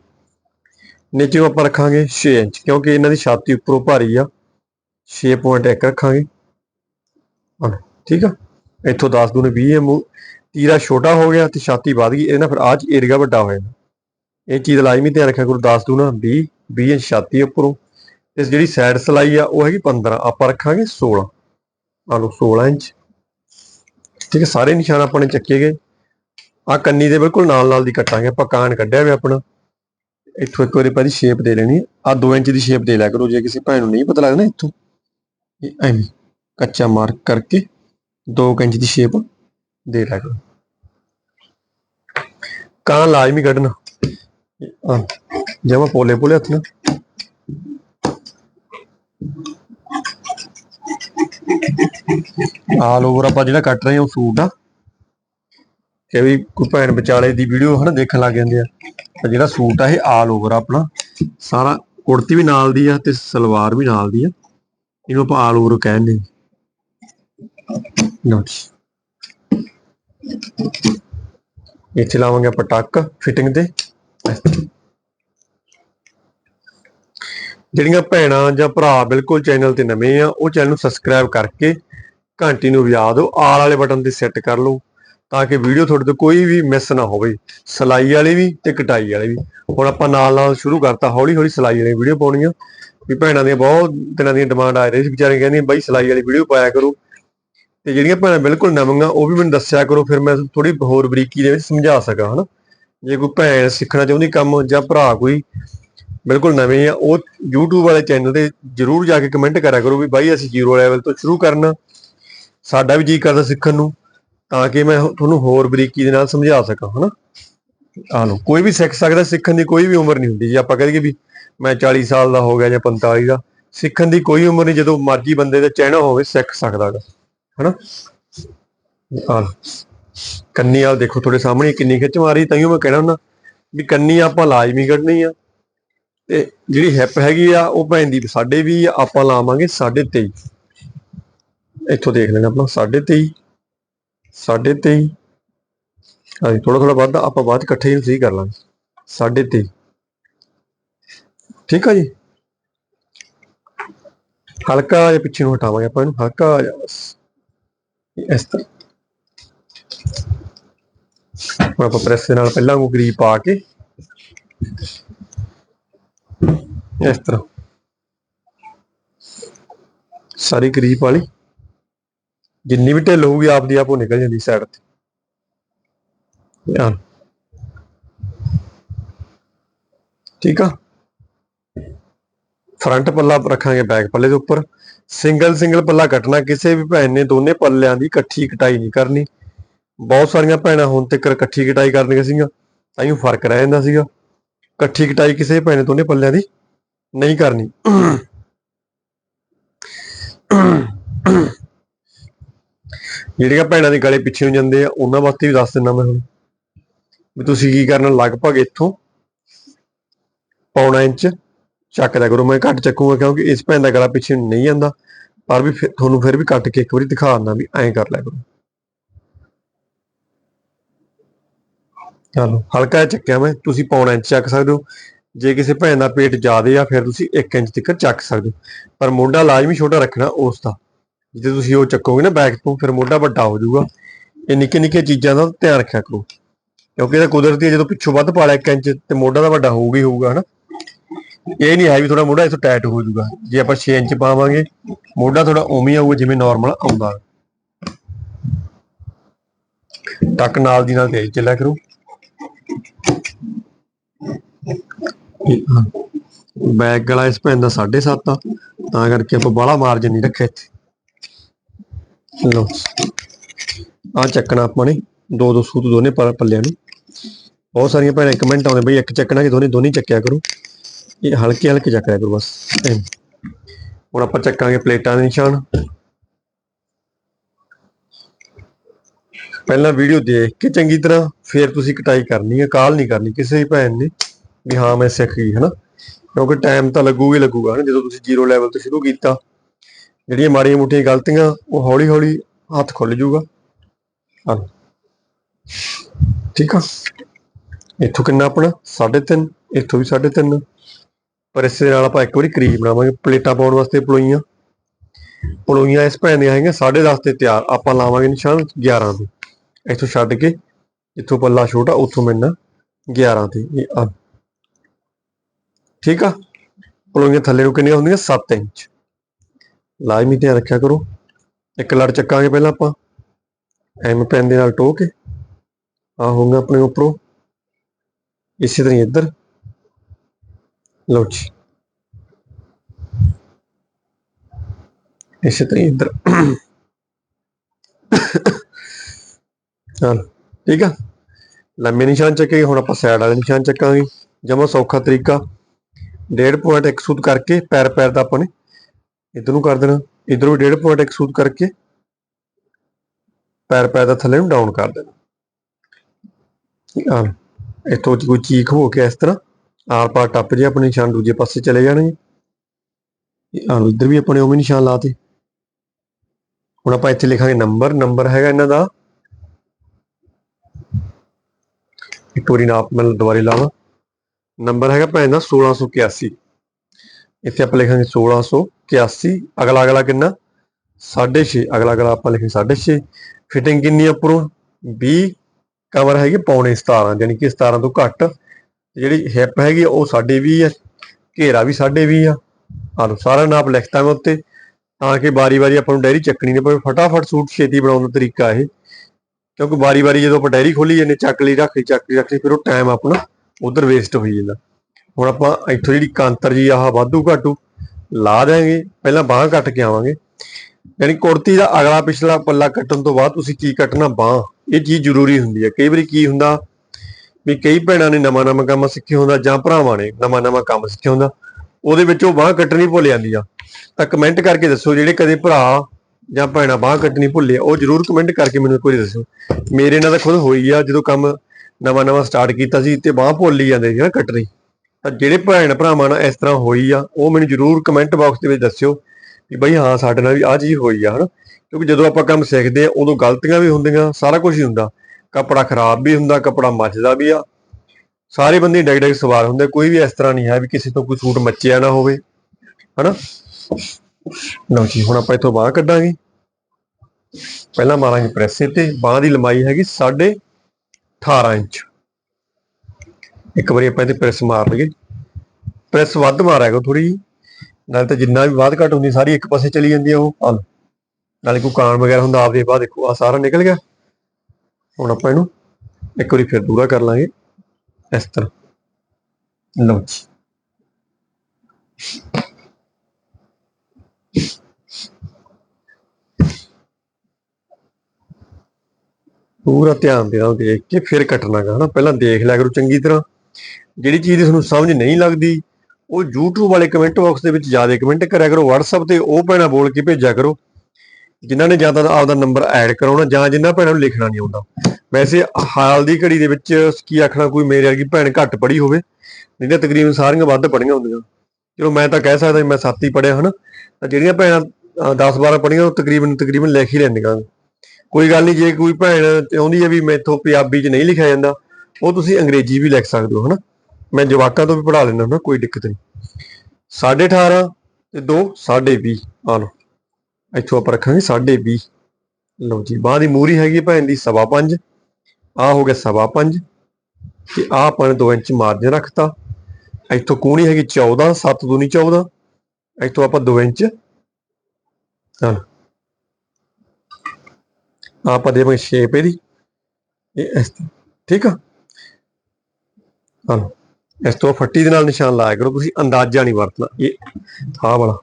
ਨੀਚੇ ਆਪਾਂ ਰੱਖਾਂਗੇ 6 ਇੰਚ, ਕਿਉਂਕਿ ਇਹਨਾਂ ਦੀ ਛਾਤੀ ਉੱਪਰੋਂ ਭਾਰੀ ਆ। 6.1 ਰੱਖਾਂਗੇ। ਆਹ ਠੀਕ ਆ? ਇੱਥੋਂ 10 ਗੁਣੇ 20 ਹੈ ਮੂੰਹ ਤੀਰਾ ਛੋਟਾ ਹੋ ਗਿਆ ਤੇ ਛਾਤੀ ਵੱਧ ਗਈ ਇਹਦੇ ਨਾਲ ਫਿਰ ਆਹ ਏਰੀਆ ਵੱਡਾ ਹੋ ਜਾਂਦਾ। ਇਹ ਚੀਜ਼ ਲਾਜ਼ਮੀ ਧਿਆਨ ਰੱਖਿਆ ਕਰੋ 10 ਗੁਣਾ 20 20 ਇੰਚ ਛਾਤੀ ਉੱਪਰੋਂ। ਤੇ ਜਿਹੜੀ ਸਾਈਡ ਸਲਾਈ ਆ, ਉਹ ਹੈਗੀ 15 ਆਪਾਂ ਰੱਖਾਂਗੇ 16 ਆ ਲਓ 16 ਇੰਚ। ਠੀਕ ਹੈ, ਸਾਰੇ ਨਿਸ਼ਾਨ ਆਪਾਂ ਨੇ ਚੱਕੇ ਗਏ। ਆ ਕੰਨੀ ਦੇ ਬਿਲਕੁਲ ਨਾਲ ਨਾਲ ਦੀ ਕੱਟਾਂਗੇ, ਆਪਾਂ ਕਾਨ ਕੱਢਿਆ ਹੋਇਆ ਆਪਣਾ। ਇੱਥੋਂ ਇੱਕ ਵਾਰੀ ਪਹਿਲੀ ਸ਼ੇਪ ਦੇ ਲੈਣੀ ਆ। 2 ਇੰਚ ਦੀ ਸ਼ੇਪ ਦੇ ਲਿਆ ਕਰੋ, ਜੇ ਕਿਸੇ ਭੈਣ ਨੂੰ ਨਹੀਂ ਪਤਾ ਲੱਗਦਾ ਇੱਥੋਂ। ਇਹ ਐਵੇਂ ਕੱਚਾ ਮਾਰਕ ਕਰਕੇ 2 ਇੰਚ ਦੀ ਸ਼ੇਪ ਦੇ ਲਿਆ ਕਰੋ। ਕਾਂ ਲਾਜ਼ਮੀ ਕੱਢਣਾ। ਜਮਾ ਪੋਲੇ ਪੋਲੇ ਹੱਥ ਨਾਲ। ਆਲ ਓਵਰ ਆਪਾਂ ਜਿਹੜਾ ਕੱਟ ਰਹੇ ਹਾਂ ਉਹ ਸੂਟ ਆ। ਕਿ ਵੀ ਕੋਈ ਭੈਣ ਵਿਚਾਲੇ ਦੀ ਵੀਡੀਓ ਹਨਾ ਦੇਖਣ ਲੱਗ ਜਾਂਦੇ ਆ। ਤਾਂ ਜਿਹੜਾ ਸੂਟ ਆ ਇਹ ਆਲ ਓਵਰ ਆਪਣਾ। ਸਾਰਾ ਕੁੜਤੀ ਵੀ ਨਾਲ ਦੀ ਆ ਤੇ ਸਲਵਾਰ ਵੀ ਨਾਲ ਦੀ ਆ। ਇਹਨੂੰ ਆਪਾਂ ਆਲ ਓਵਰ ਕਹਿੰਦੇ ਨੋਟਸ ਇੱਥੇ ਲਾਵਾਂਗੇ ਆਪਾਂ ਟੱਕ ਫਿਟਿੰਗ ਤੇ ਜਿਹੜੀਆਂ ਭੈਣਾਂ ਜਾਂ ਭਰਾ ਬਿਲਕੁਲ ਚੈਨਲ ਤੇ ਨਵੇਂ ਆ, ਉਹ ਚੈਨਲ ਨੂੰ ਸਬਸਕ੍ਰਾਈਬ ਕਰਕੇ ਘੰਟੀ ਨੂੰ ਵਜਾ ਦਿਓ, ਆਲ ਵਾਲੇ ਬਟਨ ਤੇ ਸੈੱਟ ਕਰ ਲਓ, ਤਾਂ ਕਿ ਵੀਡੀਓ ਤੁਹਾਡੇ ਤੋਂ ਕੋਈ ਵੀ ਮਿਸ ਨਾ ਹੋਵੇ। ਸਲਾਈ ਵਾਲੀ ਵੀ ਤੇ ਕਟਾਈ ਵਾਲੀ ਵੀ। ਹੁਣ ਆਪਾਂ ਨਾਲ ਨਾਲ ਸ਼ੁਰੂ ਕਰਤਾ ਹੌਲੀ ਹੌਲੀ ਸਲਾਈ ਵਾਲੀ ਵੀਡੀਓ ਪਾਉਣੀਆਂ। ਵੀ ਭੈਣਾਂ ਦੀਆਂ ਬਹੁਤ ਦਿਨਾਂ ਦੀਆਂ ਡਿਮਾਂਡ ਆ ਰਹੀ ਸੀ ਵਿਚਾਰੇ ਕਹਿੰਦੀਆਂ, ਬਾਈ ਸਲਾਈ ਵਾਲੀ ਵੀਡੀਓ ਪਾਇਆ ਕਰੋ। ਤੇ ਜਿਹੜੀਆਂ ਭੈਣਾਂ ਬਿਲਕੁਲ ਨਵੀਆਂ, ਉਹ ਵੀ ਮੈਨੂੰ ਦੱਸਿਆ ਕਰੋ, ਫਿਰ ਮੈਂ ਥੋੜੀ ਹੋਰ ਬਰੀਕੀ ਦੇ ਵਿੱਚ ਸਮਝਾ ਸਕਾਂ, ਹਨਾ। ਜੇ ਕੋਈ ਭੈਣ ਸਿੱਖਣਾ ਚਾਹੁੰਦੀ ਕੰਮ ਜਾਂ ਭਰਾ ਕੋਈ ਬਿਲਕੁਲ ਨਵੇਂ ਆ। ਉਹ YouTube ਵਾਲੇ ਚੈਨਲ ਤੇ ਜਰੂਰ ਜਾ ਕੇ ਕਮੈਂਟ ਕਰਿਆ ਕਰੋ ਵੀ ਬਾਈ ਅਸੀਂ ਜ਼ੀਰੋ ਲੈਵਲ ਤੋਂ ਸ਼ੁਰੂ ਕਰਨਾ। ਸਾਡਾ ਵੀ ਜੀ ਕਰਦਾ ਸਿੱਖਣ ਨੂੰ, ਤਾਂ ਕਿ ਮੈਂ ਤੁਹਾਨੂੰ ਹੋਰ ਬਰੀਕੀ ਦੇ ਨਾਲ ਸਮਝਾ ਸਕਾਂ, ਹਨਾ? ਆ ਲਓ, ਕੋਈ ਵੀ ਸਿੱਖ ਸਕਦਾ, ਸਿੱਖਣ ਦੀ ਕੋਈ ਵੀ ਉਮਰ ਨਹੀਂ ਹੁੰਦੀ। ਜੇ ਆਪਾਂ ਕਹੀਏ ਵੀ ਮੈਂ 40 ਸਾਲ ਦਾ ਹੋ ਗਿਆ ਜਾਂ 45 ਦਾ, ਸਿੱਖਣ ਦੀ ਕੋਈ ਉਮਰ ਨਹੀਂ ਜਦੋਂ ਮਰਜ਼ੀ ਬੰਦੇ ਦਾ ਚਹਿਣਾ ਹੋਵੇ, ਸਿੱਖ ਸਕਦਾ ਗਾ, ਹਨਾ? ਆ ਕੰਨੀ ਵਾਲ ਦੇਖੋ ਤੁਹਾਡੇ ਸਾਹਮਣੇ ਕਿੰਨੀ ਖਿੱਚ ਮਾਰੀ ਤਾਈਓ ਮੈਂ ਕਹਿਣਾ ਹੁੰਦਾ ਵੀ ਕੰਨੀ ਆਪਾਂ ਲਾਜ਼ਮੀ ਕੱਢਣੀ ਆ ਤੇ ਜਿਹੜੀ ਹਿੱਪ ਹੈਗੀ ਆ ਉਹ ਪੈਂਦੀ ਸਾਡੇ ਵੀ ਆ, ਆਪਾਂ ਲਾਵਾਂਗੇ 23.5 ਇੱਥੋਂ ਦੇਖ ਲੈਣਾ ਆਪਣਾ 23.5 23.5 ਹਾਂਜੀ ਥੋੜਾ ਥੋੜਾ ਵੱਧ ਆਪਾਂ ਬਾਅਦ 'ਚ ਇਕੱਠੇ ਹੀ ਸਹੀ ਕਰ ਲਾਂਗੇ। 23.5 ਠੀਕ ਆ ਜੀ? ਹਲਕਾ ਜਿਹਾ ਪਿੱਛੇ ਨੂੰ ਹਟਾਵਾਂਗੇ ਆਪਾਂ ਇਹਨੂੰ ਹਲਕਾ ਜਿਹਾ ਇਸ ਤਰ੍ਹਾਂ। ਆਪਾਂ ਪ੍ਰੈਸ ਦੇ ਨਾਲ ਪਹਿਲਾਂ ਉਹ ਗਰੀਪ ਪਾ ਕੇ ਇਸ ਤਰ੍ਹਾਂ। ਸਾਰੀ ਕਰੀਪ ਵਾਲੀ। ਜਿੰਨੀ ਵੀ ਢਿੱਲ ਹੋਊਗੀ, ਆਪ ਦੀ ਆਪ ਉਹ ਨਿਕਲ ਜਾਂਦੀ ਸਾਈਡ ਤੇ। ਯਾਰ ਠੀਕ ਆ? ਫਰੰਟ ਪੱਲਾ ਰੱਖਾਂਗੇ ਬੈਕ ਪੱਲੇ ਦੇ ਉੱਪਰ। ਸਿੰਗਲ ਸਿੰਗਲ ਪੱਲਾ ਕੱਟਣਾ। ਕਿਸੇ ਵੀ ਭੈਣ ਨੇ ਦੋਨੇ ਪੱਲਿਆਂ ਦੀ ਇਕੱਠੀ ਕਟਾਈ ਨਹੀਂ ਕਰਨੀ। ਬਹੁਤ ਸਾਰੀਆਂ ਭੈਣਾਂ ਹੁਣ ਤੱਕ ਇਕੱਠੀ ਕਟਾਈ ਕਰਦੀਆਂ ਸੀਗੀਆਂ। ਤਾਂ ਹੀ ਫ਼ਰਕ ਰਹਿ ਜਾਂਦਾ ਸੀਗਾ। ਇਕੱਠੀ ਕਟਾਈ ਕਿਸੇ ਭੈਣ ਨੇ ਦੋਨੇ ਪੱਲਿਆਂ ਦੀ ਨਹੀਂ ਕਰਨੀ। ਜਿਹੜੀਆਂ ਭੈਣਾਂ ਦੇ ਗਲੇ ਪਿੱਛੇ ਨੂੰ ਜਾਂਦੇ ਆ, ਉਹਨਾਂ ਵਾਸਤੇ ਵੀ ਦੱਸ ਦਿੰਦਾ ਮੈਂ ਹੁਣ ਵੀ ਤੁਸੀਂ ਕੀ ਕਰਨਾ, ਲਗਭਗ ਇੱਥੋਂ ਪੌਣਾ ਇੰਚ ਚੱਕਦਾ ਕਰੋ। ਮੈਂ ਘੱਟ ਚੱਕੂਗਾ ਕਿਉਂਕਿ ਇਸ ਭੈਣ ਦਾ ਗਲਾ ਪਿੱਛੇ ਨੂੰ ਨਹੀਂ ਜਾਂਦਾ। ਪਰ ਵੀ ਫਿਰ- ਤੁਹਾਨੂੰ ਫਿਰ ਵੀ ਕੱਟ ਕੇ ਇੱਕ ਵਾਰੀ ਦਿਖਾ ਦਿੰਦਾ ਵੀ ਐਂ ਕਰ ਲਿਆ ਕਰੋ। ਚਲੋ, ਹਲਕਾ ਚੱਕਿਆ ਮੈਂ। ਤੁਸੀਂ ਪੌਣਾ ਇੰਚ ਚੱਕ ਸਕਦੇ ਹੋ। ਜੇ ਕਿਸੇ ਭੈਣ ਦਾ ਪੇਟ ਜ਼ਿਆਦੇ ਆ, ਫਿਰ ਤੁਸੀਂ 1 ਇੰਚ ਤੱਕ ਚੱਕ ਸਕਦੇ ਹੋ। ਪਰ ਮੋਢਾ ਲਾਜ਼ਮੀ ਛੋਟਾ ਰੱਖਣਾ ਉਸ ਦਾ। ਜੇ ਤੁਸੀਂ ਉਹ ਚੱਕੋਗੇ ਨਾ ਬੈਕ ਤੋਂ, ਫਿਰ ਮੋਢਾ ਵੱਡਾ ਹੋ ਜਾਊਗਾ। ਇਹ ਨਿੱਕੇ ਨਿੱਕੇ ਚੀਜ਼ਾਂ ਦਾ ਧਿਆਨ ਰੱਖਿਆ ਕਰੋ। ਕਿਉਂਕਿ ਇਹਦਾ ਕੁਦਰਤੀ ਹੈ ਜਦੋਂ ਪਿੱਛੋਂ ਵੱਧ ਪਾ ਲਿਆ 1 ਇੰਚ ਤੇ ਮੋਢਾ ਦਾ ਵੱਡਾ ਹੋਊਗਾ ਹੀ ਹੋਊਗਾ, ਹਨਾ? ਇਹ ਨਹੀਂ ਹੈ ਵੀ ਥੋੜਾ ਮੋਢਾ ਇਥੋਂ ਟਾਈਟ ਹੋ ਜਾਊਗਾ। ਜੇ ਆਪਾਂ 6 ਇੰਚ ਪਾਵਾਂਗੇ, ਮੋਢਾ ਥੋੜਾ ਉਵੇਂ ਆਊਗਾ ਜਿਵੇਂ ਨਾਰਮਲ ਆਉਂਦਾ। ਟੱਕ ਨਾਲ ਦੀ ਨਾਲ ਤੇਜ਼ ਚੱਲਿਆ ਕਰੋ। ਬੈਗ ਵਾਲਾ ਇਸ ਪੈਨ ਦਾ 7.5 ਆ, ਤਾਂ ਕਰਕੇ ਆਪਾਂ ਬਾਹਲਾ ਮਾਰਜਨ ਨਹੀਂ ਰੱਖਿਆ ਇੱਥੇ। ਲੋ ਆ ਚੱਕਣਾ ਆਪਾਂ ਨੇ, ਦੋ ਦੋ ਸੂਤ ਦੋਨੇ ਪੱਲਿਆਂ ਨੂੰ। ਬਹੁਤ ਸਾਰੀਆਂ ਭੈਣਾਂ ਕਮੈਂਟ ਆਉਂਦੇ ਬਈ, ਇੱਕ ਚੱਕਣਾ ਕਿ ਦੋਨੇ ਦੋਨੇ ਚੱਕਿਆ ਕਰੋ। ਇਹ ਹਲਕੇ ਹਲਕੇ ਚੱਕਿਆ ਕਰੋ ਬਸ ਹੁਣ ਆਪਾਂ ਚੱਕਾਂਗੇ ਪਲੇਟਾਂ ਦੇ ਨਿਸ਼ਾਨ। ਪਹਿਲਾਂ ਵੀਡੀਓ ਦੇਖ ਕੇ ਚੰਗੀ ਤਰ੍ਹਾਂ ਫਿਰ ਤੁਸੀਂ ਕਟਾਈ ਕਰਨੀ ਹੈ ਕਾਲ ਨਹੀਂ ਕਰਨੀ ਕਿਸੇ ਵੀ ਭੈਣ ਨੇ। ਵੀ ਹਾਂ ਮੈਂ ਸਿੱਖ ਗਈ, ਹਨਾ? ਕਿਉਂਕਿ ਟਾਈਮ ਤਾਂ ਲੱਗੂਗਾ ਹੀ ਲੱਗੂਗਾ, ਹਨਾ? ਜਦੋਂ ਤੁਸੀਂ ਜ਼ੀਰੋ ਲੈਵਲ ਤੋਂ ਸ਼ੁਰੂ ਕੀਤਾ, ਜਿਹੜੀਆਂ ਮਾੜੀਆਂ ਮੋਟੀਆਂ ਗਲਤੀਆਂ, ਉਹ ਹੌਲੀ ਹੌਲੀ ਹੱਥ ਖੁੱਲ ਜਾਊਗਾ। ਹਾਂ। ਠੀਕ ਆ? ਇੱਥੋਂ ਕਿੰਨਾ ਆਪਣਾ? 3.5 ਇੱਥੋਂ ਵੀ 3.5 ਪਰ ਇਸ ਨਾਲ ਆਪਾਂ ਇੱਕ ਵਾਰੀ ਕਰੀਬ ਬਣਾਵਾਂਗੇ, ਪਲੇਟਾਂ ਪਾਉਣ ਵਾਸਤੇ ਪਲੋਈਆਂ। ਪਲੋਈਆਂ ਇਸ ਭੈਣ ਦੀਆਂ ਹੈਗੀਆਂ 10.5 ਤੇ ਤਿਆਰ, ਆਪਾਂ ਲਾਵਾਂਗੇ ਨਿਸ਼ਾਨ 11 ਤੇ। ਇੱਥੋਂ ਛੱਡ ਕੇ ਇੱਥੋਂ ਪੱਲਾ ਛੋਟਾ, ਉੱਥੋਂ ਮਿਲਣਾ 11 ਤੇ, ਇਹ ਠੀਕ ਆ? ਪਲੋਈਆਂ ਥੱਲੇ ਨੂੰ ਕਿੰਨੀਆਂ ਹੁੰਦੀਆਂ? 7 ਇੰਚ। ਲਾਜ਼ਮੀ ਧਿਆਨ ਰੱਖਿਆ ਕਰੋ। ਇੱਕ ਲੜ ਚੱਕਾਂਗੇ ਪਹਿਲਾਂ ਆਪਾਂ। ਐਮ ਪੈਨ ਦੇ ਨਾਲ ਟੋ ਕੇ। ਆ ਹੋਊਗਾ ਆਪਣੇ ਉੱਪਰੋਂ। ਇਸੇ ਤਰ੍ਹਾਂ ਇੱਧਰ। ਲਓ ਜੀ। ਇਸੇ ਤਰ੍ਹਾਂ ਇੱਧਰ। ਚਲ, ਠੀਕ ਆ? ਲੰਮੇ ਨਿਸ਼ਾਨ ਚੱਕੇ। ਹੁਣ ਆਪਾਂ ਸਾਈਡ ਵਾਲੇ ਨਿਸ਼ਾਨ ਚੱਕਾਂਗੇ। ਜਮਾ ਸੌਖਾ ਤਰੀਕਾ। ਡੇਢ ਪੁਆਇੰਟ ਇੱਕ ਸੂਤ ਕਰਕੇ ਪੈਰ ਪੈਰ ਦਾ ਆਪਾਂ ਨੇ ਇਧਰ ਨੂੰ ਕਰ ਦੇਣਾ, ਇਧਰੋਂ ਡੇਢ ਪੁਆਇੰਟ ਇੱਕ ਸੂਤ ਕਰਕੇ ਪੈਰ ਪੈਰ ਦਾ ਥੱਲੇ ਨੂੰ ਡਾਊਨ ਕਰ ਦੇਣਾ। ਆ ਇੱਥੋਂ ਕੋਈ ਚੀਖ ਹੋ ਕੇ ਇਸ ਤਰ੍ਹਾਂ ਆਰ ਪਾਰ ਟੱਪ ਜੇ ਆਪਣੇ ਨਿਸ਼ਾਨ ਦੂਜੇ ਪਾਸੇ ਚਲੇ ਜਾਣਗੇ ਆ। ਲਓ ਇੱਧਰ ਵੀ ਆਪਣੇ ਉਵੇਂ ਨਿਸ਼ਾਨ ਲਾਤੇ। ਹੁਣ ਆਪਾਂ ਇੱਥੇ ਲਿਖਾਂਗੇ ਨੰਬਰ ਨੰਬਰ ਹੈਗਾ ਇਹਨਾਂ ਦਾ। ਇੱਕ ਵਾਰੀ ਨਾਪ ਮੈਂ ਦੁਬਾਰੇ ਲਾਵਾਂ ਨੰਬਰ ਹੈਗਾ ਭੈਣ ਦਾ 1681 ਇੱਥੇ ਆਪਾਂ ਲਿਖਾਂਗੇ 1681 ਅਗਲਾ ਅਗਲਾ ਕਿੰਨਾ? 6.5 ਅਗਲਾ ਅਗਲਾ ਆਪਾਂ ਲਿਖਾਂਗੇ 6.5 ਫਿਟਿੰਗ ਕਿੰਨੀ ਆ ਉੱਪਰੋਂ? 20 ਕਵਰ ਹੈਗੀ ਪੌਣੇ 17 ਯਾਨੀ ਕਿ 17 ਤੋਂ ਘੱਟ। ਜਿਹੜੀ ਹਿੱਪ ਹੈਗੀ ਆ, ਉਹ 20 ਆ ਘੇਰਾ ਵੀ 20 ਆ। ਆਹ ਲਓ ਸਾਰਾ ਨਾਪ ਲਿਖਤਾ ਮੈਂ ਉੱਤੇ। ਤਾਂ ਕਿ ਵਾਰੀ-ਵਾਰੀ ਆਪਾਂ ਨੂੰ ਡਾਇਰੀ ਚੱਕਣੀ ਨਹੀਂ ਪਵੇ। ਫਟਾਫਟ ਸੂਟ ਛੇਤੀ ਬਣਾਉਣ ਦਾ ਤਰੀਕਾ ਇਹ। ਕਿਉਂਕਿ ਵਾਰੀ-ਵਾਰੀ ਜਦੋਂ ਆਪਾਂ ਡਾਇਰੀ ਖੋਲੀ ਜਾਂਦੇ ਚੱਕ ਲਈ ਰੱਖ ਲਈ ਚੱਕ ਲਈ ਰੱਖ ਲਈ ਫਿਰ ਉਹ ਟਾਈਮ ਆਪਣਾ। ਉਧਰ ਵੇਸਟ ਹੋਈ ਜਾਂਦਾ। ਹੁਣ ਆਪਾਂ ਇੱਥੋਂ ਜਿਹੜੀ ਕਾਂਤਰ ਜੀ ਆਹ ਵਾਧੂ ਘਾਟੂ ਲਾ ਦੇਾਂਗੇ ਪਹਿਲਾਂ ਬਾਹ ਕੱਟ ਕੇ ਆਵਾਂਗੇ। ਯਾਨੀ ਕੁੜਤੀ ਦਾ ਅਗਲਾ ਪਿਛਲਾ ਪੱਲਾ ਕੱਟਣ ਤੋਂ ਬਾਅਦ ਤੁਸੀਂ ਕੀ ਕੱਟਣਾ? ਬਾਹ। ਇਹ ਚੀਜ਼ ਜ਼ਰੂਰੀ ਹੁੰਦੀ ਹੈ। ਕਈ ਵਾਰੀ ਕੀ ਹੁੰਦਾ ਵੀ ਕਈ ਭੈਣਾਂ ਨੇ ਨਵਾਂ ਨਵਾਂ ਕੰਮ ਸਿੱਖਿਆ ਹੁੰਦਾ ਜਾਂ ਭਰਾਵਾਂ ਨੇ ਨਵਾਂ ਨਵਾਂ ਕੰਮ ਸਿੱਖਿਆ ਹੁੰਦਾ, ਉਹਦੇ ਵਿੱਚ ਉਹ ਬਾਹ ਕੱਟਣੀ ਭੁੱਲ ਜਾਂਦੀ ਆ। ਤਾਂ ਕਮੈਂਟ ਕਰਕੇ ਦੱਸੋ ਜਿਹੜੇ ਕਦੇ ਭਰਾ ਜਾਂ ਭੈਣਾਂ ਬਾਹ ਕੱਟਣੀ ਭੁੱਲੇ ਉਹ ਜਰੂਰ ਕਮੈਂਟ ਕਰਕੇ ਮੈਨੂੰ ਇੱਕ ਵਾਰੀ ਦੱਸੋ ਮੇਰੇ ਨਾਲ ਤਾਂ ਖੁਦ ਹੋਈ ਆ, ਜਦੋਂ ਕੰਮ ਨਵਾਂ ਨਵਾਂ ਸਟਾਰਟ ਕੀਤਾ ਸੀ ਤੇ ਬਾਹ ਭੁੱਲੀ ਜਾਂਦੇ ਸੀ ਨਾ ਕੱਟਣੀ। ਤਾਂ ਜਿਹੜੇ ਭੈਣ ਭਰਾਵਾਂ ਨਾਲ ਇਸ ਤਰ੍ਹਾਂ ਹੋਈ ਆ, ਉਹ ਮੈਨੂੰ ਜਰੂਰ ਕਮੈਂਟ ਬਾਕਸ ਦੇ ਵਿੱਚ ਦੱਸਿਓ ਕਿ ਬਈ ਹਾਂ ਸਾਡੇ ਨਾਲ ਵੀ ਆਹ ਚੀਜ਼ ਹੋਈ ਆ, ਹਨਾ? ਕਿਉਂਕਿ ਜਦੋਂ ਆਪਾਂ ਕੰਮ ਸਿੱਖਦੇ ਆ, ਉਦੋਂ ਗਲਤੀਆਂ ਵੀ ਹੁੰਦੀਆਂ, ਸਾਰਾ ਕੁਝ ਹੀ ਹੁੰਦਾ। ਕੱਪੜਾ ਖਰਾਬ ਵੀ ਹੁੰਦਾ, ਕੱਪੜਾ ਮੱਚਦਾ ਵੀ ਆ। ਸਾਰੇ ਬੰਦੇ ਡੈਗ ਡੈਗ ਸਵਾਰ ਹੁੰਦੇ, ਕੋਈ ਵੀ ਇਸ ਤਰ੍ਹਾਂ ਨਹੀਂ ਹੈ ਵੀ ਕਿਸੇ ਤੋਂ ਕੋਈ ਸੂਟ ਮੱਚਿਆ ਨਾ ਹੋਵੇ, ਹਨਾ? ਲਓ ਜੀ, ਹੁਣ ਆਪਾਂ ਇਥੋਂ ਬਾਹ ਕੱਢਾਂਗੇ। ਪਹਿਲਾਂ ਮਾਰਾਂਗੇ ਪ੍ਰੈਸ ਤੇ ਬਾਹ ਦੀ ਲੰਬਾਈ ਹੈਗੀ 18 ਇੰਚ। ਇੱਕ ਵਾਰੀ ਆਪਾਂ ਇਹਦੇ ਪ੍ਰੈਸ ਮਾਰ ਲਈਏ। ਪ੍ਰੈਸ ਵੱਧ ਮਾਰਿਆ ਕਰੋ ਥੋੜੀ ਨਾਲੇ ਤਾਂ ਜਿੰਨਾ ਵੀ ਬਾਦ ਘਟ ਹੁੰਦੀ, ਸਾਰੀ ਇੱਕ ਪਾਸੇ ਚਲੀ ਜਾਂਦੀ ਆ ਉਹ। ਆ ਨਾਲੇ ਕੋਈ ਕਾਣ ਵਗੈਰਾ ਹੁੰਦਾ, ਆਪਦੇ ਬਾਅਦ ਦੇਖੋ ਆ ਸਾਰਾ ਨਿਕਲ ਗਿਆ। ਹੁਣ ਆਪਾਂ ਇਹਨੂੰ ਇੱਕ ਵਾਰੀ ਫਿਰ ਦੂਰਾ ਕਰ ਲਾਂਗੇ। ਇਸ ਤਰ੍ਹਾਂ। ਲਓ ਜੀ। ਪੂਰਾ ਧਿਆਨ ਦੇ ਨਾਲ ਦੇਖ ਕੇ ਫਿਰ ਕੱਟਣਾ ਗਾ, ਹਨਾ? ਪਹਿਲਾਂ ਦੇਖ ਲਿਆ ਕਰੋ ਚੰਗੀ ਤਰ੍ਹਾਂ। ਜਿਹੜੀ ਚੀਜ਼ ਤੁਹਾਨੂੰ ਸਮਝ ਨਹੀਂ ਲੱਗਦੀ, ਉਹ YouTube ਵਾਲੇ ਕਮੈਂਟ ਬਾਕਸ ਦੇ ਵਿੱਚ ਜ਼ਿਆਦਾ ਕਮੈਂਟ ਕਰਿਆ ਕਰੋ, WhatsApp ਤੇ ਉਹ ਭੈਣਾਂ ਬੋਲ ਕੇ ਭੇਜਿਆ ਕਰੋ, ਜਿਨ੍ਹਾਂ ਨੇ ਜ਼ਿਆਦਾ ਆਪਦਾ ਨੰਬਰ ਐਡ ਕਰਾਉਣਾ, ਜਾਂ ਜਿਨ੍ਹਾਂ ਭੈਣਾਂ ਨੂੰ ਲਿਖਣਾ ਨਹੀਂ ਆਉਂਦਾ। ਵੈਸੇ ਹਾਲ ਦੀ ਘੜੀ ਦੇ ਵਿੱਚ ਕੀ ਆਖਣਾ, ਕੋਈ ਮੇਰੇ ਵਰਗੀ ਭੈਣ ਘੱਟ ਪੜ੍ਹੀ ਹੋਵੇ, ਨਹੀਂ ਤਾਂ ਤਕਰੀਬਨ ਸਾਰੀਆਂ ਵੱਧ ਪੜ੍ਹੀਆਂ ਹੁੰਦੀਆਂ। ਚਲੋ ਮੈਂ ਤਾਂ ਕਹਿ ਸਕਦਾ ਮੈਂ ਸੱਤ ਹੀ ਪੜ੍ਹਿਆ, ਹਨਾ? ਤਾਂ ਜਿਹੜੀਆਂ ਭੈਣਾਂ 10 12 ਪੜ੍ਹੀਆਂ, ਉਹ ਤਕਰੀਬਨ ਤਕਰੀਬਨ ਲਿਖ ਹੀ ਲੈਂਦੀਆਂ। ਕੋਈ ਗੱਲ ਨਹੀਂ, ਜੇ ਕੋਈ ਭੈਣ ਚਾਹੁੰਦੀ ਹੈ ਵੀ ਮੈਥੋਂ ਪੰਜਾਬੀ 'ਚ ਨਹੀਂ ਲਿਖਿਆ ਜਾਂਦਾ, ਉਹ ਤੁਸੀਂ ਅੰਗਰੇਜ਼ੀ ਵੀ ਲਿਖ ਸਕਦੇ ਹੋ, ਹਨਾ? ਮੈਂ ਜਵਾਕਾਂ ਤੋਂ ਵੀ ਪੜ੍ਹਾ ਲੈਂਦਾ ਹੁੰਦਾ, ਕੋਈ ਦਿੱਕਤ ਨਹੀਂ। 18.5 ਤੇ 2 20.5 ਆ ਲਓ। ਇੱਥੋਂ ਆਪਾਂ ਰੱਖਾਂਗੇ 20.5 ਲਓ ਜੀ, ਬਾਹ ਦੀ ਮੂਰੀ ਹੈਗੀ ਭੈਣ ਦੀ 5.5 ਆ ਹੋ ਗਿਆ 5.5 ਤੇ ਆ ਆਪਾਂ ਨੇ 2 ਇੰਚ ਮਾਰਜਨ ਰੱਖਤਾ। ਇੱਥੋਂ ਕੂਣੀ ਹੈਗੀ 14 7 ਦੂਣੀ 14 ਇੱਥੋਂ ਆਪਾਂ 2 ਇੰਚ ਹਾਂ ਆਪਾਂ ਦੇਵਾਂਗੇ ਸ਼ੇਪ ਇਹਦੀ ਇਹ ਇਸ ਠੀਕ ਆ? ਹਾਂ ਇਸ ਤੋਂ ਫੱਟੀ ਦੇ ਨਾਲ ਨਿਸ਼ਾਨ ਲਾਇਆ ਕਰੋ, ਤੁਸੀਂ ਅੰਦਾਜ਼ਾ ਨਹੀਂ ਵਰਤਣਾ। ਇਹ ਆਹ ਵਾਲਾ।